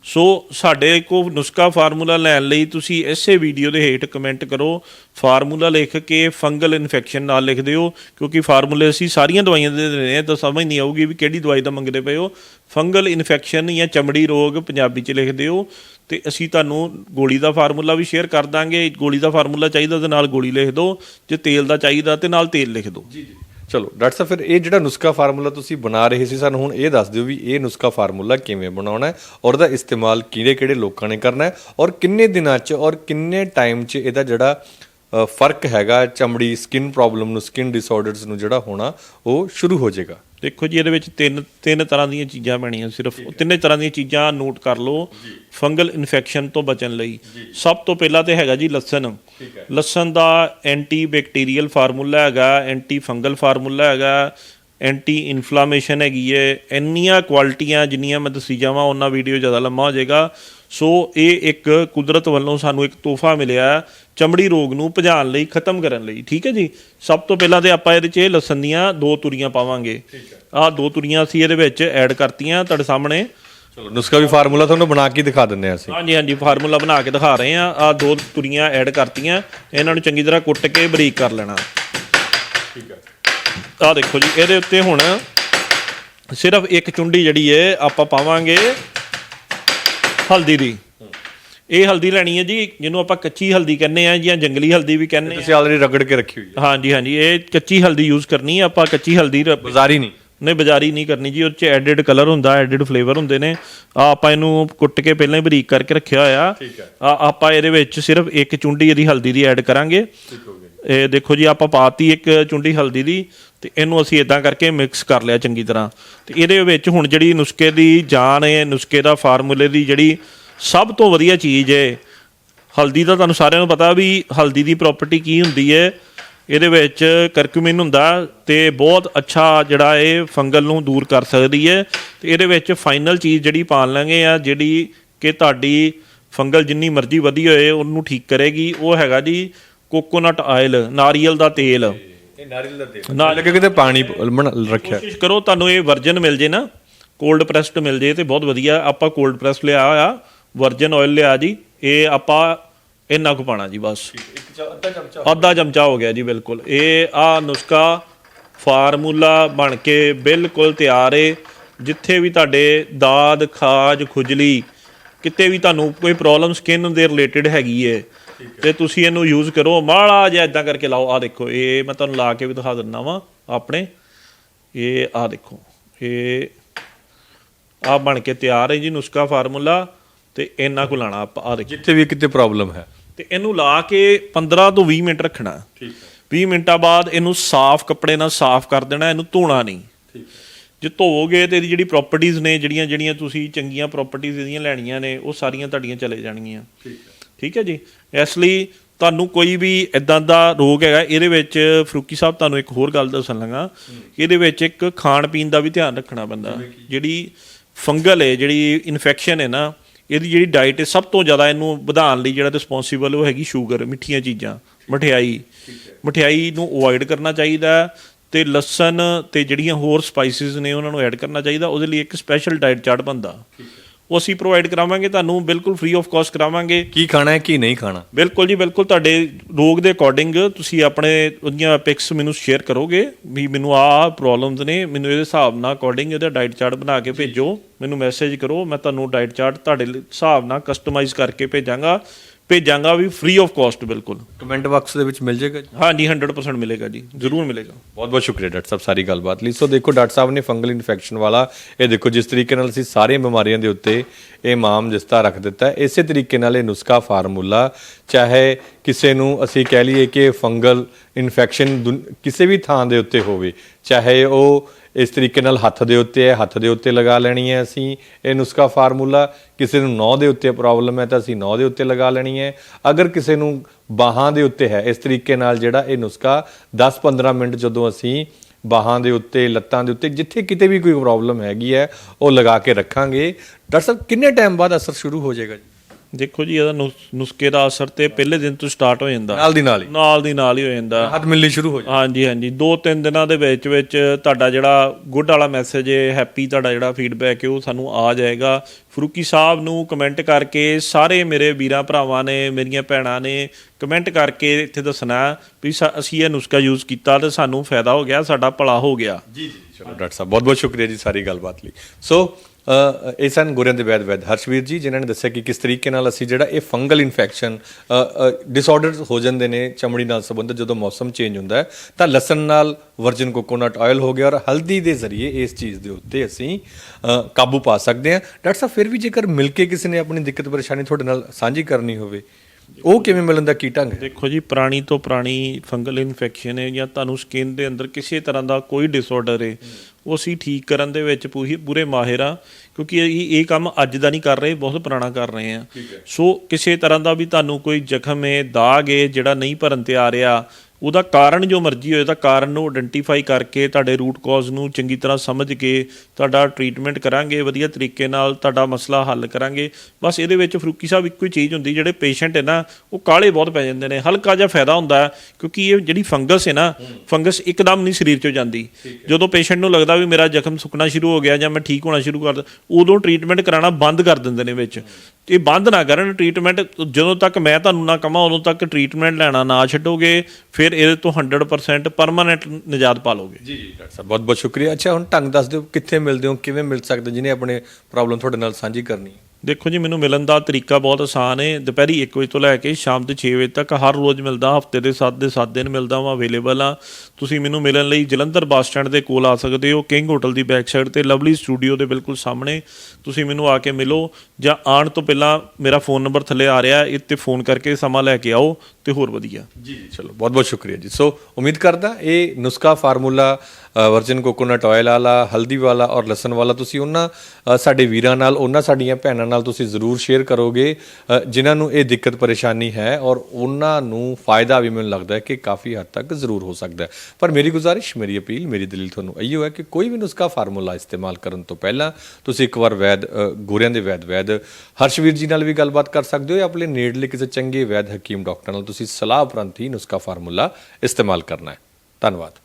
ਸੋ ਸਾਡੇ ਕੋ ਨੁਸਖਾ ਫਾਰਮੂਲਾ ਲੈਣ ਲਈ ਤੁਸੀਂ ਇਸੇ ਵੀਡੀਓ ਦੇ ਹੇਠ ਕਮੈਂਟ ਕਰੋ। ਫਾਰਮੂਲਾ ਲਿਖ ਕੇ ਫੰਗਲ ਇਨਫੈਕਸ਼ਨ ਨਾਲ ਲਿਖ ਦਿਓ, ਕਿਉਂਕਿ ਫਾਰਮੂਲੇ ਅਸੀਂ ਸਾਰੀਆਂ ਦਵਾਈਆਂ ਦੇ ਦਿੰਦੇ ਆ ਤਾਂ ਸਮਝ ਨਹੀਂ ਆਊਗੀ ਵੀ ਕਿਹੜੀ ਦਵਾਈ ਦਾ ਮੰਗਦੇ ਪਏ ਹੋ। ਫੰਗਲ ਇਨਫੈਕਸ਼ਨ ਜਾਂ ਚਮੜੀ ਰੋਗ ਪੰਜਾਬੀ ਚ ਲਿਖ ਦਿਓ ਤੇ ਅਸੀਂ ਤੁਹਾਨੂੰ ਗੋਲੀ ਦਾ ਫਾਰਮੂਲਾ ਵੀ ਸ਼ੇਅਰ ਕਰ ਦਾਂਗੇ। ਗੋਲੀ ਦਾ ਫਾਰਮੂਲਾ ਚਾਹੀਦਾ ਤੇ ਨਾਲ ਗੋਲੀ ਲਿਖ ਦਿਓ, ਜੇ ਤੇਲ ਦਾ ਚਾਹੀਦਾ ਤੇ ਨਾਲ ਤੇਲ ਲਿਖ ਦਿਓ। ਚਲੋ, ਡਾਕਟਰ ਸਾਹਿਬ, ਫਿਰ ਇਹ ਜਿਹੜਾ ਨੁਸਖਾ ਫਾਰਮੂਲਾ ਤੁਸੀਂ ਬਣਾ ਰਹੇ ਸੀ, ਸਾਨੂੰ ਹੁਣ ਇਹ ਦੱਸ ਦਿਓ ਵੀ ਇਹ ਨੁਸਖਾ ਫਾਰਮੂਲਾ ਕਿਵੇਂ ਬਣਾਉਣਾ ਹੈ ਔਰ ਇਹਦਾ ਇਸਤੇਮਾਲ ਕਿਹੜੇ ਕਿਹੜੇ ਲੋਕਾਂ ਨੇ ਕਰਨਾ ਹੈ ਔਰ ਕਿੰਨੇ ਦਿਨਾਂ 'ਚ ਔਰ ਕਿੰਨੇ ਟਾਈਮ 'ਚ ਇਹਦਾ ਜਿਹੜਾ ਫ਼ਰਕ ਹੈਗਾ, ਚਮੜੀ ਸਕਿਨ ਪ੍ਰੋਬਲਮ ਨੂੰ ਸਕਿਨ ਡਿਸਆਰਡਰਸ ਨੂੰ ਜਿਹੜਾ ਹੋਣਾ, ਉਹ ਸ਼ੁਰੂ ਹੋ ਜਾਏਗਾ। ਦੇਖੋ ਜੀ ਇਹਦੇ ਵਿੱਚ ਤਿੰਨ ਤਿੰਨ ਤਰ੍ਹਾਂ ਦੀਆਂ ਚੀਜ਼ਾਂ ਬਣੀਆਂ ਸਿਰਫ। ਉਹ ਤਿੰਨੇ ਤਰ੍ਹਾਂ ਦੀਆਂ ਚੀਜ਼ਾਂ ਨੋਟ ਕਰ ਲਓ। ਫੰਗਲ ਇਨਫੈਕਸ਼ਨ ਤੋਂ ਬਚਣ ਲਈ। ਸਭ ਤੋਂ ਪਹਿਲਾਂ ਤੇ ਹੈਗਾ ਜੀ ਲਸਣ। ਲਸਣ ਦਾ ਐਂਟੀ ਬੈਕਟੀਰੀਅਲ ਫਾਰਮੂਲਾ ਹੈਗਾ ਐਂਟੀ ਫੰਗਲ ਫਾਰਮੂਲਾ ਹੈਗਾ ਐਂਟੀ ਇਨਫਲਾਮੇਸ਼ਨ ਹੈਗੀ ਹੈ ਇੰਨੀਆਂ ਕੁਆਲਿਟੀਆਂ ਜਿੰਨੀਆਂ ਮੈਂ ਦੱਸੀ ਜਾਵਾਂ ਉਹਨਾਂ ਵੀਡੀਓ ਜ਼ਿਆਦਾ ਲੰਮਾ ਹੋ ਜਾਏਗਾ। ਸੋ ਇਹ ਇੱਕ ਕੁਦਰਤ ਵੱਲੋਂ ਸਾਨੂੰ ਇੱਕ ਤੋਹਫਾ ਮਿਲਿਆ। ਚਮੜੀ ਰੋਗ ਨੂੰ ਭਜਾਉਣ ਲਈ ਖਤਮ ਕਰਨ ਲਈ। ਠੀਕ ਹੈ ਜੀ? ਸਭ ਤੋਂ ਪਹਿਲਾਂ ਤੇ ਆਪਾਂ ਇਹਦੇ 'ਚ ਇਹ ਲਸਣ ਦੀਆਂ ਦੋ ਤੁਰੀਆਂ ਪਾਵਾਂਗੇ। ਆਹ ਦੋ ਤੁਰੀਆਂ ਅਸੀਂ ਇਹਦੇ ਵਿੱਚ ਐਡ ਕਰਤੀਆਂ ਤੁਹਾਡੇ ਸਾਹਮਣੇ। ਚਲੋ ਨੁਸਖਾ ਵੀ ਫਾਰਮੂਲਾ ਤੁਹਾਨੂੰ ਬਣਾ ਕੇ ਦਿਖਾ ਦਿੰਦੇ ਆ ਅਸੀਂ। ਹਾਂਜੀ ਹਾਂਜੀ ਫਾਰਮੂਲਾ ਬਣਾ ਕੇ ਦਿਖਾ ਰਹੇ ਆ ਆ ਦੋ ਤੁਰੀਆਂ ਐਡ ਕਰਤੀਆਂ। ਇਹਨਾਂ ਨੂੰ ਚੰਗੀ ਤਰ੍ਹਾਂ ਕੁੱਟ ਕੇ ਬਰੀਕ ਕਰ ਲੈਣਾ। ਠੀਕ ਹੈ। ਆ ਦੇਖੋ ਜੀ ਇਹਦੇ ਉੱਤੇ ਹੁਣ ਸਿਰਫ ਇੱਕ ਚੁੰਡੀ ਜਿਹੜੀ ਹੈ ਆਪਾਂ ਪਾਵਾਂਗੇ ਹਲਦੀ ਦੀ। ਇਹ ਹਲਦੀ ਲੈਣੀ ਹੈ ਜੀ ਜਿਹਨੂੰ ਆਪਾਂ ਕੱਚੀ ਹਲਦੀ ਕਹਿੰਦੇ ਆ ਜਾਂ ਜੰਗਲੀ ਹਲਦੀ ਵੀ ਕਹਿੰਦੇ ਆ ਤੁਸੀਂ ਆਲਰੇਡੀ ਰਗੜ ਕੇ ਰੱਖੀ ਹੋਈ ਹੈ। ਹਾਂਜੀ ਹਾਂਜੀ ਇਹ ਕੱਚੀ ਹਲਦੀ ਯੂਜ਼ ਕਰਨੀ ਹੈ ਆਪਾਂ ਕੱਚੀ ਹਲਦੀ ਰ- ਬਾਜ਼ਾਰੀ ਨਹੀਂ। ਨਹੀਂ ਬਾਜ਼ਾਰੀ ਨਹੀਂ ਕਰਨੀ ਜੀ ਉਹ ਚ ਐਡਿਡ ਕਲਰ ਹੁੰਦਾ ਐਡਿਡ ਫਲੇਵਰ ਹੁੰਦੇ ਨੇ। ਆ ਆਪਾਂ ਇਹਨੂੰ ਕੁੱਟ ਕੇ ਪਹਿਲਾਂ ਹੀ ਬਰੀਕ ਕਰਕੇ ਰੱਖਿਆ ਹੋਇਆ। ਆ ਆਪਾਂ ਇਹਦੇ ਵਿੱਚ ਸਿਰਫ ਇੱਕ ਚੁੰਡੀ ਇਹਦੀ ਹਲਦੀ ਦੀ ਐਡ ਕਰਾਂਗੇ। ਠੀਕ ਹੋ ਗਿਆ ਇਹ ਦੇਖੋ ਜੀ ਆਪਾਂ ਪਾਤੀ ਇੱਕ ਚੁੰਡੀ ਹਲਦੀ ਦੀ ਤੇ ਇਹਨੂੰ ਅਸੀਂ ਇਦਾਂ ਕਰਕੇ ਮਿਕਸ ਕਰ ਲਿਆ ਚੰਗੀ ਤਰ੍ਹਾਂ। ਤੇ ਇਹਦੇ ਵਿੱਚ ਹੁਣ ਜਿਹੜੀ ਨੁਸਖੇ ਦੀ ਜਾਨ ਹੈ ਨੁਸਖੇ ਦਾ ਫਾਰਮੂਲੇ ਦੀ ਜਿਹੜੀ ਸਭ ਤੋਂ ਵਧੀਆ ਚੀਜ਼ ਹੈ ਹਲਦੀ ਦਾ ਤੁਹਾਨੂੰ ਸਾਰਿਆਂ ਨੂੰ ਪਤਾ ਵੀ ਹਲਦੀ ਦੀ ਪ੍ਰਾਪਰਟੀ ਕੀ ਹੁੰਦੀ ਹੈ ਇਹਦੇ ਵਿੱਚ ਕਰਕੂਮਿਨ ਹੁੰਦਾ ਤੇ ਬਹੁਤ ਅੱਛਾ ਜਿਹੜਾ ਇਹ ਫੰਗਲ ਨੂੰ ਦੂਰ ਕਰ ਸਕਦੀ ਹੈ ਤੇ ਇਹਦੇ ਵਿੱਚ ਫਾਈਨਲ ਚੀਜ਼ ਜਿਹੜੀ ਪਾਣ ਲਾਂਗੇ ਆ ਜਿਹੜੀ ਕਿ ਤੁਹਾਡੀ ਫੰਗਲ ਜਿੰਨੀ ਮਰਜ਼ੀ ਵਧੀ ਹੋਏ ਉਹਨੂੰ ਠੀਕ ਕਰੇਗੀ। ਉਹ ਹੈਗਾ ਜੀ ਕੋਕੋਨਟ ਆਇਲ ਨਾਰੀਅਲ ਦਾ ਤੇਲ। ਇਹ ਨਾਰੀਅਲ ਦਾ ਤੇਲ। ਨਾਲ ਲੱਗੇ ਕਿਤੇ ਪਾਣੀ ਪ- ਰੱਖਿਆ। ਕੋਸ਼ਿਸ਼ ਕਰੋ ਤੁਹਾਨੂੰ ਇਹ ਵਰਜਨ ਮਿਲ ਜੇ ਨਾ। ਕੋਲਡ ਪ੍ਰੈਸਡ ਮਿਲ ਜੇ ਤੇ ਬਹੁਤ ਵਧੀਆ। ਆਪਾਂ ਕੋਲਡ ਪ੍ਰੈਸ ਲਿਆ ਹੋਇਆ। ਵਰਜਨ ਆਇਲ ਲਿਆ ਜੀ ਇਹ ਆਪਾਂ ਇੰਨਾ ਕੁ ਪਾਣਾ ਜੀ ਬਸ। ਅੱਧਾ ਚਮਚਾ ਅੱਧਾ ਚਮਚਾ ਹੋ ਗਿਆ ਜੀ ਬਿਲਕੁਲ। ਇਹ ਆ ਨੁਸਖਾ ਫਾਰਮੂਲਾ ਬਣ ਕੇ ਬਿਲਕੁਲ ਤਿਆਰ ਏ। ਜਿੱਥੇ ਵੀ ਤੁਹਾਡੇ ਦਾਦ ਖਾਜ ਖੁਜਲੀ ਕਿਤੇ ਵੀ ਤੁਹਾਨੂੰ ਕੋਈ ਪ੍ਰੋਬਲਮ ਸਕਿਨ ਦੇ ਰਿਲੇਟਡ ਹੈਗੀ ਏ ਤੇ ਤੁਸੀਂ ਇਹਨੂੰ ਯੂਜ਼ ਕਰੋ। ਮਾੜਾ ਜਿਹਾ ਇਦਾਂ ਕਰਕੇ ਲਾਓ। ਆ ਦੇਖੋ ਇਹ ਮੈਂ ਤੁਹਾਨੂੰ ਲਾ ਕੇ ਵੀ ਦਿਖਾ ਦਿੰਦਾ ਵਾਂ ਆਪਣੇ। ਇਹ ਆ ਦੇਖੋ ਇਹ ਆ ਬਣ ਕੇ ਤਿਆਰ ਹੈ ਜੀ ਨੁਸਖਾ ਫਾਰਮੂਲਾ। ਤੇ ਇੰਨਾ ਕੁ ਲਾਣਾ ਆਪਾਂ ਆ ਦੇਖੋ। ਜਿੱਥੇ ਵੀ ਕਿਤੇ ਪ੍ਰੋਬਲਮ ਹੈ। ਤੇ ਇਹਨੂੰ ਲਾ ਕੇ 15 ਤੋਂ 20 ਮਿੰਟ ਰੱਖਣਾ। ਠੀਕ 20 ਮਿੰਟਾਂ ਬਾਅਦ ਇਹਨੂੰ ਸਾਫ਼ ਕੱਪੜੇ ਨਾਲ ਸਾਫ਼ ਕਰ ਦੇਣਾ ਇਹਨੂੰ ਧੋਣਾ ਨਹੀਂ। ਠੀਕ ਜੇ ਧੋਵੋਗੇ ਤੇ ਇਹਦੀ ਜਿਹੜੀ ਪ੍ਰਾਪਰਟੀਆਂ ਨੇ ਜਿਹੜੀਆਂ ਜਿਹੜੀਆਂ ਤੁਸੀਂ ਚੰਗੀਆਂ ਪ੍ਰਾਪਰਟੀਆਂ ਇਹਦੀਆਂ ਲੈਣੀਆਂ ਨੇ ਉਹ ਸਾਰੀਆਂ ਤੁਹਾਡੀਆਂ ਚਲੇ ਜਾਣਗੀਆਂ। ਠੀਕ ਠੀਕ ਹੈ ਜੀ? ਇਸ ਲਈ ਤੁਹਾਨੂੰ ਕੋਈ ਵੀ ਇਦਾਂ ਦਾ ਰੋਗ ਹੈਗਾ ਇਹਦੇ ਵਿੱਚ ਫਰੂਕੀ ਸਾਹਿਬ ਤੁਹਾਨੂੰ ਇੱਕ ਹੋਰ ਗੱਲ ਦੱਸਣ ਲੱਗਾ। ਇਹਦੇ ਵਿੱਚ ਇੱਕ ਖਾਣ ਪੀਣ ਦਾ ਵੀ ਧਿਆਨ ਰੱਖਣਾ ਪੈਂਦਾ ਜਿਹੜੀ ਫੰਗਲ ਹੈ ਜਿਹੜੀ ਇਨਫੈਕਸ਼ਨ ਹੈ ਨਾ ਇਹਦੀ ਜਿਹੜੀ ਡਾਈਟ ਹੈ, ਸਭ ਤੋਂ ਜ਼ਿਆਦਾ ਇਹਨੂੰ ਵਧਾਉਣ ਲਈ ਜਿਹੜਾ ਰਿਸਪੌਂਸੀਬਲ ਉਹ ਹੈਗੀ ਸ਼ੂਗਰ ਮਿੱਠੀਆਂ ਚੀਜ਼ਾਂ, ਮਠਿਆਈ। ਮਠਿਆਈ ਨੂੰ ਅਵੋਇਡ ਕਰਨਾ ਚਾਹੀਦਾ ਹੈ ਤੇ ਲਸਣ ਤੇ ਜਿਹੜੀਆਂ ਹੋਰ ਸਪਾਈਸਿਸ ਨੇ ਉਹਨਾਂ ਨੂੰ ਐਡ ਕਰਨਾ ਚਾਹੀਦਾ, ਉਹਦੇ ਲਈ ਇੱਕ ਸਪੈਸ਼ਲ ਡਾਈਟ ਚਾਰਟ ਬੰਦਾ ਉਹ ਅਸੀਂ ਪ੍ਰੋਵਾਈਡ ਕਰਾਵਾਂਗੇ ਤੁਹਾਨੂੰ ਬਿਲਕੁਲ ਫ੍ਰੀ ਆਫ ਕਾਸਟ ਕਰਾਵਾਂਗੇ। ਕੀ ਖਾਣਾ ਹੈ ਕੀ ਨਹੀਂ ਖਾਣਾ? ਬਿਲਕੁਲ ਜੀ ਬਿਲਕੁਲ ਤੁਹਾਡੇ ਰੋਗ ਦੇ ਅਕੋਰਡਿੰਗ ਤੁਸੀਂ ਆਪਣੇ ਉਹਦੀਆਂ ਪਿਕਸ ਮੈਨੂੰ ਸ਼ੇਅਰ ਕਰੋਗੇ ਵੀ ਮੈਨੂੰ ਆਹ ਪ੍ਰੋਬਲਮਸ ਨੇ ਮੈਨੂੰ ਇਹਦੇ ਹਿਸਾਬ ਨਾਲ ਅਕੋਰਡਿੰਗ ਇਹਦਾ ਡਾਈਟ ਚਾਰਟ ਬਣਾ ਕੇ ਭੇਜੋ ਮੈਨੂੰ ਮੈਸੇਜ ਕਰੋ ਮੈਂ ਤੁਹਾਨੂੰ ਡਾਈਟ ਚਾਰਟ ਤੁਹਾਡੇ ਹਿਸਾਬ ਨਾਲ ਕਸਟਮਾਈਜ਼ ਕਰਕੇ ਭੇਜਾਂਗਾ। ਭੇਜਾਂਗਾ ਵੀ ਫ੍ਰੀ ਆਫ ਕਾਸਟ ਬਿਲਕੁਲ। ਕਮੈਂਟ ਬਾਕਸ ਦੇ ਵਿੱਚ ਮਿਲ ਜਾਏਗਾ ਜੀ? ਹਾਂਜੀ 100% ਮਿਲੇਗਾ ਜੀ ਜ਼ਰੂਰ ਮਿਲੇਗਾ। ਬਹੁਤ ਬਹੁਤ ਸ਼ੁਕਰੀਆ ਡਾਕਟਰ ਸਾਹਿਬ ਸਾਰੀ ਗੱਲਬਾਤ ਲਈ। ਸੋ ਦੇਖੋ ਡਾਕਟਰ ਸਾਹਿਬ ਨੇ ਫੰਗਲ ਇਨਫੈਕਸ਼ਨ ਵਾਲਾ ਇਹ ਦੇਖੋ ਜਿਸ ਤਰੀਕੇ ਨਾਲ ਅਸੀਂ ਸਾਰੀਆਂ ਬਿਮਾਰੀਆਂ ਦੇ ਉੱਤੇ ਇਹ ਮਾਮ ਜਿਸਤਾ ਰੱਖ ਦਿੱਤਾ ਹੈ ਇਸੇ ਤਰੀਕੇ ਨਾਲ ਇਹ ਨੁਸਖਾ ਫਾਰਮੂਲਾ ਚਾਹੇ ਕਿਸੇ ਨੂੰ ਅਸੀਂ ਕਹਿ ਲਈਏ ਕਿ ਫੰਗਲ ਇਨਫੈਕਸ਼ਨ ਕਿਸੇ ਵੀ ਥਾਂ ਦੇ ਉੱਤੇ ਹੋਵੇ ਚਾਹੇ ਉਹ ਇਸ ਤਰੀਕੇ ਨਾਲ ਹੱਥ ਦੇ ਉੱਤੇ ਹੈ, ਹੱਥ ਦੇ ਉੱਤੇ ਲਗਾ ਲੈਣੀ ਹੈ ਅਸੀਂ। ਇਹ ਨੁਸਖਾ ਫਾਰਮੂਲਾ ਕਿਸੇ ਨੂੰ ਨੌ ਦੇ ਉੱਤੇ ਪ੍ਰੋਬਲਮ ਹੈ ਤਾਂ ਅਸੀਂ ਨੌ ਦੇ ਉੱਤੇ ਲਗਾ ਲੈਣੀ ਹੈ। ਅਗਰ ਕਿਸੇ ਨੂੰ ਬਾਹਾਂ ਦੇ ਉੱਤੇ ਹੈ, ਇਸ ਤਰੀਕੇ ਨਾਲ ਜਿਹੜਾ ਇਹ ਨੁਸਖਾ 10-15 ਮਿੰਟ ਜਦੋਂ ਅਸੀਂ ਬਾਹਾਂ ਦੇ ਉੱਤੇ, ਲੱਤਾਂ ਦੇ ਉੱਤੇ, ਜਿੱਥੇ ਕਿਤੇ ਵੀ ਕੋਈ ਪ੍ਰੋਬਲਮ ਹੈਗੀ ਹੈ, ਉਹ ਲਗਾ ਕੇ ਰੱਖਾਂਗੇ। ਡਾਕਟਰ ਸਾਹਿਬ, ਕਿੰਨੇ ਟਾਈਮ ਬਾਅਦ ਅਸਰ ਸ਼ੁਰੂ ਹੋ ਜਾਏਗਾ ਜੀ? ਦੇਖੋ ਜੀ ਇਹਦਾ ਨੁਸ- ਨੁਸਖੇ ਦਾ ਅਸਰ ਤੇ ਪਹਿਲੇ ਦਿਨ ਤੋਂ ਸਟਾਰਟ ਹੋ ਜਾਂਦਾ। ਨਾਲ ਦੀ ਨਾਲ ਹੀ। ਨਾਲ ਦੀ ਨਾਲ ਹੀ ਹੋ ਜਾਂਦਾ। ਰਾਹਤ ਮਿਲਣੀ ਸ਼ੁਰੂ ਹੋ ਜਾਏ ਹਾਂਜੀ ਹਾਂਜੀ। ਦੋ ਤਿੰਨ ਦਿਨਾਂ ਦੇ ਵਿੱਚ ਵਿੱਚ ਤੁਹਾਡਾ ਜਿਹੜਾ ਗੁੱਡ ਵਾਲਾ ਮੈਸੇਜ ਹੈ ਹੈਪੀ ਤੁਹਾਡਾ ਜਿਹੜਾ ਫੀਡਬੈਕ ਹੈ ਉਹ ਸਾਨੂੰ ਆ ਜਾਏਗਾ। ਫਰੂਕੀ ਸਾਹਿਬ ਨੂੰ ਕਮੈਂਟ ਕਰਕੇ ਸਾਰੇ ਮੇਰੇ ਵੀਰਾਂ ਭਰਾਵਾਂ ਨੇ ਮੇਰੀਆਂ ਭੈਣਾਂ ਨੇ ਕਮੈਂਟ ਕਰਕੇ ਇੱਥੇ ਦੱਸਣਾ ਵੀ ਸਾ- ਅਸੀਂ ਇਹ ਨੁਸਖਾ ਯੂਜ਼ ਕੀਤਾ ਤੇ ਸਾਨੂੰ ਫਾਇਦਾ ਹੋ ਗਿਆ ਸਾਡਾ ਭਲਾ ਹੋ ਗਿਆ। ਜੀ ਜੀ। ਚਲੋ ਡਾਕਟਰ ਸਾਹਿਬ ਬਹੁਤ ਬਹੁਤ ਸ਼ੁਕਰੀਆ ਜੀ ਸਾਰੀ ਗੱਲਬਾਤ ਲਈ। ਸੋ ਇਹ ਸਨ ਗੋਰਿਆਂ ਦੇ ਵੈਦ ਵੈਦ ਹਰਸ਼ਵੀਰ ਜੀ, ਜਿਨ੍ਹਾਂ ਨੇ ਦੱਸਿਆ ਕਿ ਕਿਸ ਤਰੀਕੇ ਨਾਲ ਅਸੀਂ ਜਿਹੜਾ ਇਹ ਫੰਗਲ ਇਨਫੈਕਸ਼ਨ ਡਿਸਆਰਡਰਸ ਹੋ ਜਾਂਦੇ ਨੇ ਚਮੜੀ ਨਾਲ ਸੰਬੰਧਿਤ, ਜਦੋਂ ਮੌਸਮ ਚੇਂਜ ਹੁੰਦਾ ਹੈ, ਤਾਂ ਲਸਣ ਨਾਲ ਵਰਜਨ ਕੋਕੋਨਟ ਆਇਲ ਹੋ ਗਿਆ ਔਰ ਹਲਦੀ ਦੇ ਜ਼ਰੀਏ ਇਸ ਚੀਜ਼ ਦੇ ਉੱਤੇ ਅਸੀਂ ਕਾਬੂ ਪਾ ਸਕਦੇ ਹਾਂ। ਡਾਕਟਰ ਸਾਹਿਬ, ਫਿਰ ਵੀ ਜੇਕਰ ਮਿਲ ਕੇ ਕਿਸੇ ਨੇ ਆਪਣੀ ਦਿੱਕਤ ਪਰੇਸ਼ਾਨੀ ਤੁਹਾਡੇ ਨਾਲ ਸਾਂਝੀ ਕਰਨੀ ਹੋਵੇ ਉਹ ਕਿਵੇਂ ਮਿਲਣ ਦਾ ਕੀ ਢੰਗ ਹੈ? ਦੇਖੋ ਜੀ ਪੁਰਾਣੀ ਤੋਂ ਪੁਰਾਣੀ ਫੰਗਲ ਇਨਫੈਕਸ਼ਨ ਹੈ ਜਾਂ ਤੁਹਾਨੂੰ ਸਕਿਨ ਦੇ ਅੰਦਰ ਕਿਸੇ ਤਰ੍ਹਾਂ ਦਾ ਕੋਈ ਡਿਸਆਰਡਰ ਹੈ ਉਹ ਅਸੀਂ ਠੀਕ ਕਰਨ ਦੇ ਵਿੱਚ ਪੂਰੀ ਪੂਰੇ ਮਾਹਿਰ ਆ ਕਿਉਂਕਿ ਇਹ ਇਹ ਕੰਮ ਅੱਜ ਦਾ ਨਹੀਂ ਕਰ ਰਹੇ ਬਹੁਤ ਪੁਰਾਣਾ ਕਰ ਰਹੇ ਆ ਸੋ ਕਿਸੇ ਤਰ੍ਹਾਂ ਦਾ ਵੀ ਤੁਹਾਨੂੰ ਕੋਈ ਜ਼ਖਮ ਹੈ ਦਾਗ ਹੈ ਜਿਹੜਾ ਨਹੀਂ ਭਰਨ ਤੇ ਆ ਰਿਹਾ ਉਹਦਾ ਕਾਰਨ ਜੋ ਮਰਜ਼ੀ ਹੋਏ ਤਾਂ ਕਾਰਨ ਨੂੰ ਆਇਡੈਂਟੀਫਾਈ ਕਰਕੇ ਤੁਹਾਡੇ ਰੂਟ ਕਾਜ਼ ਨੂੰ ਚੰਗੀ ਤਰ੍ਹਾਂ ਸਮਝ ਕੇ ਤੁਹਾਡਾ ਟ੍ਰੀਟਮੈਂਟ ਕਰਾਂਗੇ ਵਧੀਆ ਤਰੀਕੇ ਨਾਲ ਤੁਹਾਡਾ ਮਸਲਾ ਹੱਲ ਕਰਾਂਗੇ। ਬਸ ਇਹਦੇ ਵਿੱਚ ਫਰੂਕੀ ਸਾਹਿਬ ਇੱਕੋ ਹੀ ਚੀਜ਼ ਹੁੰਦੀ ਜਿਹੜੇ ਪੇਸ਼ੈਂਟ ਹੈ ਨਾ ਉਹ ਕਾਲੇ ਬਹੁਤ ਪੈ ਜਾਂਦੇ ਨੇ। ਹਲਕਾ ਜਿਹਾ ਫਾਇਦਾ ਹੁੰਦਾ ਕਿਉਂਕਿ ਇਹ ਜਿਹੜੀ ਫੰਗਸ ਹੈ ਨਾ ਫੰਗਸ ਇੱਕਦਮ ਨਹੀਂ ਸਰੀਰ ਚੋਂ ਜਾਂਦੀ। ਜਦੋਂ ਪੇਸ਼ੈਂਟ ਨੂੰ ਲੱਗਦਾ ਵੀ ਮੇਰਾ ਜ਼ਖਮ ਸੁੱਕਣਾ ਸ਼ੁਰੂ ਹੋ ਗਿਆ ਜਾਂ ਮੈਂ ਠੀਕ ਹੋਣਾ ਸ਼ੁਰੂ ਕਰ ਉਦੋਂ ਟ੍ਰੀਟਮੈਂਟ ਕਰਾਉਣਾ ਬੰਦ ਕਰ ਦਿੰਦੇ ਨੇ ਵਿੱਚ। ਇਹ ਬੰਦ ਨਾ ਕਰਨ ਟ੍ਰੀਟਮੈਂਟ ਜਦੋਂ ਤੱਕ ਮੈਂ ਤੁਹਾਨੂੰ ਨਾ ਕਹਾਂ ਉਦੋਂ ਤੱਕ ਟ੍ਰੀਟਮੈਂਟ ਲੈਣਾ ਨਾ ਛੱਡੋਗੇ ਫਿਰ ਇਹਦੇ ਤੋਂ 100% ਪਰਮਾਨੈਂਟ ਨਿਜਾਤ ਪਾ ਲਓਗੇ। ਜੀ ਜੀ ਡਾਕਟਰ ਸਾਹਿਬ ਬਹੁਤ ਬਹੁਤ ਸ਼ੁਕਰੀਆ। ਅੱਛਾ ਹੁਣ ਢੰਗ ਦੱਸ ਦਿਓ ਕਿੱਥੇ ਮਿਲਦੇ ਹੋ ਕਿਵੇਂ ਮਿਲ ਸਕਦੇ ਜਿਹਨੇ ਆਪਣੇ ਪ੍ਰੋਬਲਮ ਤੁਹਾਡੇ ਨਾਲ ਸਾਂਝੀ ਕਰਨੀ ਹੈ? ਦੇਖੋ ਜੀ ਮੈਨੂੰ ਮਿਲਣ ਦਾ ਤਰੀਕਾ ਬਹੁਤ ਆਸਾਨ ਹੈ। ਦੁਪਹਿਰੀ 1 ਵਜੇ ਤੋਂ ਲੈ ਕੇ ਸ਼ਾਮ ਦੇ 6 ਵਜੇ ਤੱਕ ਹਰ ਰੋਜ਼ ਮਿਲਦਾ ਹਫ਼ਤੇ ਦੇ 7 ਦੇ 7 ਦਿਨ ਮਿਲਦਾ ਹਾਂ ਅਵੇਲੇਬਲ ਆ। ਤੁਸੀਂ ਮੈਨੂੰ ਮਿਲਣ ਲਈ ਜਲੰਧਰ ਬੱਸ ਸਟੈਂਡ ਦੇ ਕੋਲ ਆ ਸਕਦੇ ਹੋ ਕਿੰਗ ਹੋਟਲ ਦੀ ਬੈਕ ਸਾਈਡ ਤੇ ਲਵਲੀ ਸਟੂਡੀਓ ਦੇ ਬਿਲਕੁਲ ਸਾਹਮਣੇ। ਤੁਸੀਂ ਮੈਨੂੰ ਆ ਕੇ ਮਿਲੋ ਜਾਂ ਆਉਣ ਤੋਂ ਪਹਿਲਾਂ ਮੇਰਾ ਫੋਨ ਨੰਬਰ ਥੱਲੇ ਆ ਰਿਹਾ ਇਹ ਤੇ ਫੋਨ ਕਰਕੇ ਸਮਾਂ ਲੈ ਕੇ ਆਓ ਤੇ ਹੋਰ ਵਧੀਆ। ਜੀ ਜੀ। ਚਲੋ ਬਹੁਤ ਬਹੁਤ ਸ਼ੁਕਰੀਆ ਜੀ। ਸੋ ਉਮੀਦ ਕਰਦਾ ਇਹ ਨੁਸਖਾ ਫਾਰਮੂਲਾ ਵਰਜਨ ਕੋਕੋਨਟ ਆਇਲ ਵਾਲਾ ਹਲਦੀ ਵਾਲਾ ਔਰ ਲਸਣ ਵਾਲਾ ਤੁਸੀਂ ਉਹਨਾਂ ਸਾਡੇ ਵੀਰਾਂ ਨਾਲ ਉਹਨਾਂ ਸਾਡੀਆਂ ਭੈਣਾਂ ਨਾਲ ਤੁਸੀਂ ਜ਼ਰੂਰ ਸ਼ੇਅਰ ਕਰੋਗੇ ਅ, ਜਿਨ੍ਹਾਂ ਨੂੰ ਇਹ ਦਿੱਕਤ ਪਰੇਸ਼ਾਨੀ ਹੈ ਔਰ ਉਹਨਾਂ ਨੂੰ ਫਾਇਦਾ ਵੀ ਮੈਨੂੰ ਲੱਗਦਾ ਹੈ ਕਿ ਕਾਫੀ ਹੱਦ ਤੱਕ ਜ਼ਰੂਰ ਹੋ ਸਕਦਾ ਹੈ। ਪਰ ਮੇਰੀ ਗੁਜ਼ਾਰਿਸ਼, ਮੇਰੀ ਅਪੀਲ, ਮੇਰੀ ਦਲੀਲ ਤੁਹਾਨੂੰ ਇਹੀ ਹੈ ਕਿ ਕੋਈ ਵੀ ਨੁਸਖਾ ਫਾਰਮੂਲਾ ਇਸਤੇਮਾਲ ਕਰਨ ਤੋਂ ਪਹਿਲਾਂ ਤੁਸੀਂ ਇੱਕ ਵਾਰ ਵੈਦ ਗੋਰਿਆਂ ਦੇ ਵੈਦ ਵੈਦ ਹਰਸ਼ਵੀਰ ਜੀ ਨਾਲ ਵੀ ਗੱਲਬਾਤ ਕਰ ਸਕਦੇ ਹੋ ਜਾਂ ਆਪਣੇ ਨੇੜਲੇ ਕਿਸੇ ਚੰਗੇ ਵੈਦ ਹਕੀਮ ਡਾਕਟਰ ਨਾਲ ਤੁਸੀਂ ਸਲਾਹ ਉਪਰੰਤ ਹੀ ਨੁਸਖਾ ਫਾਰਮੂਲਾ ਇਸਤੇਮਾਲ ਕਰਨਾ ਹੈ। ਧੰਨਵਾਦ।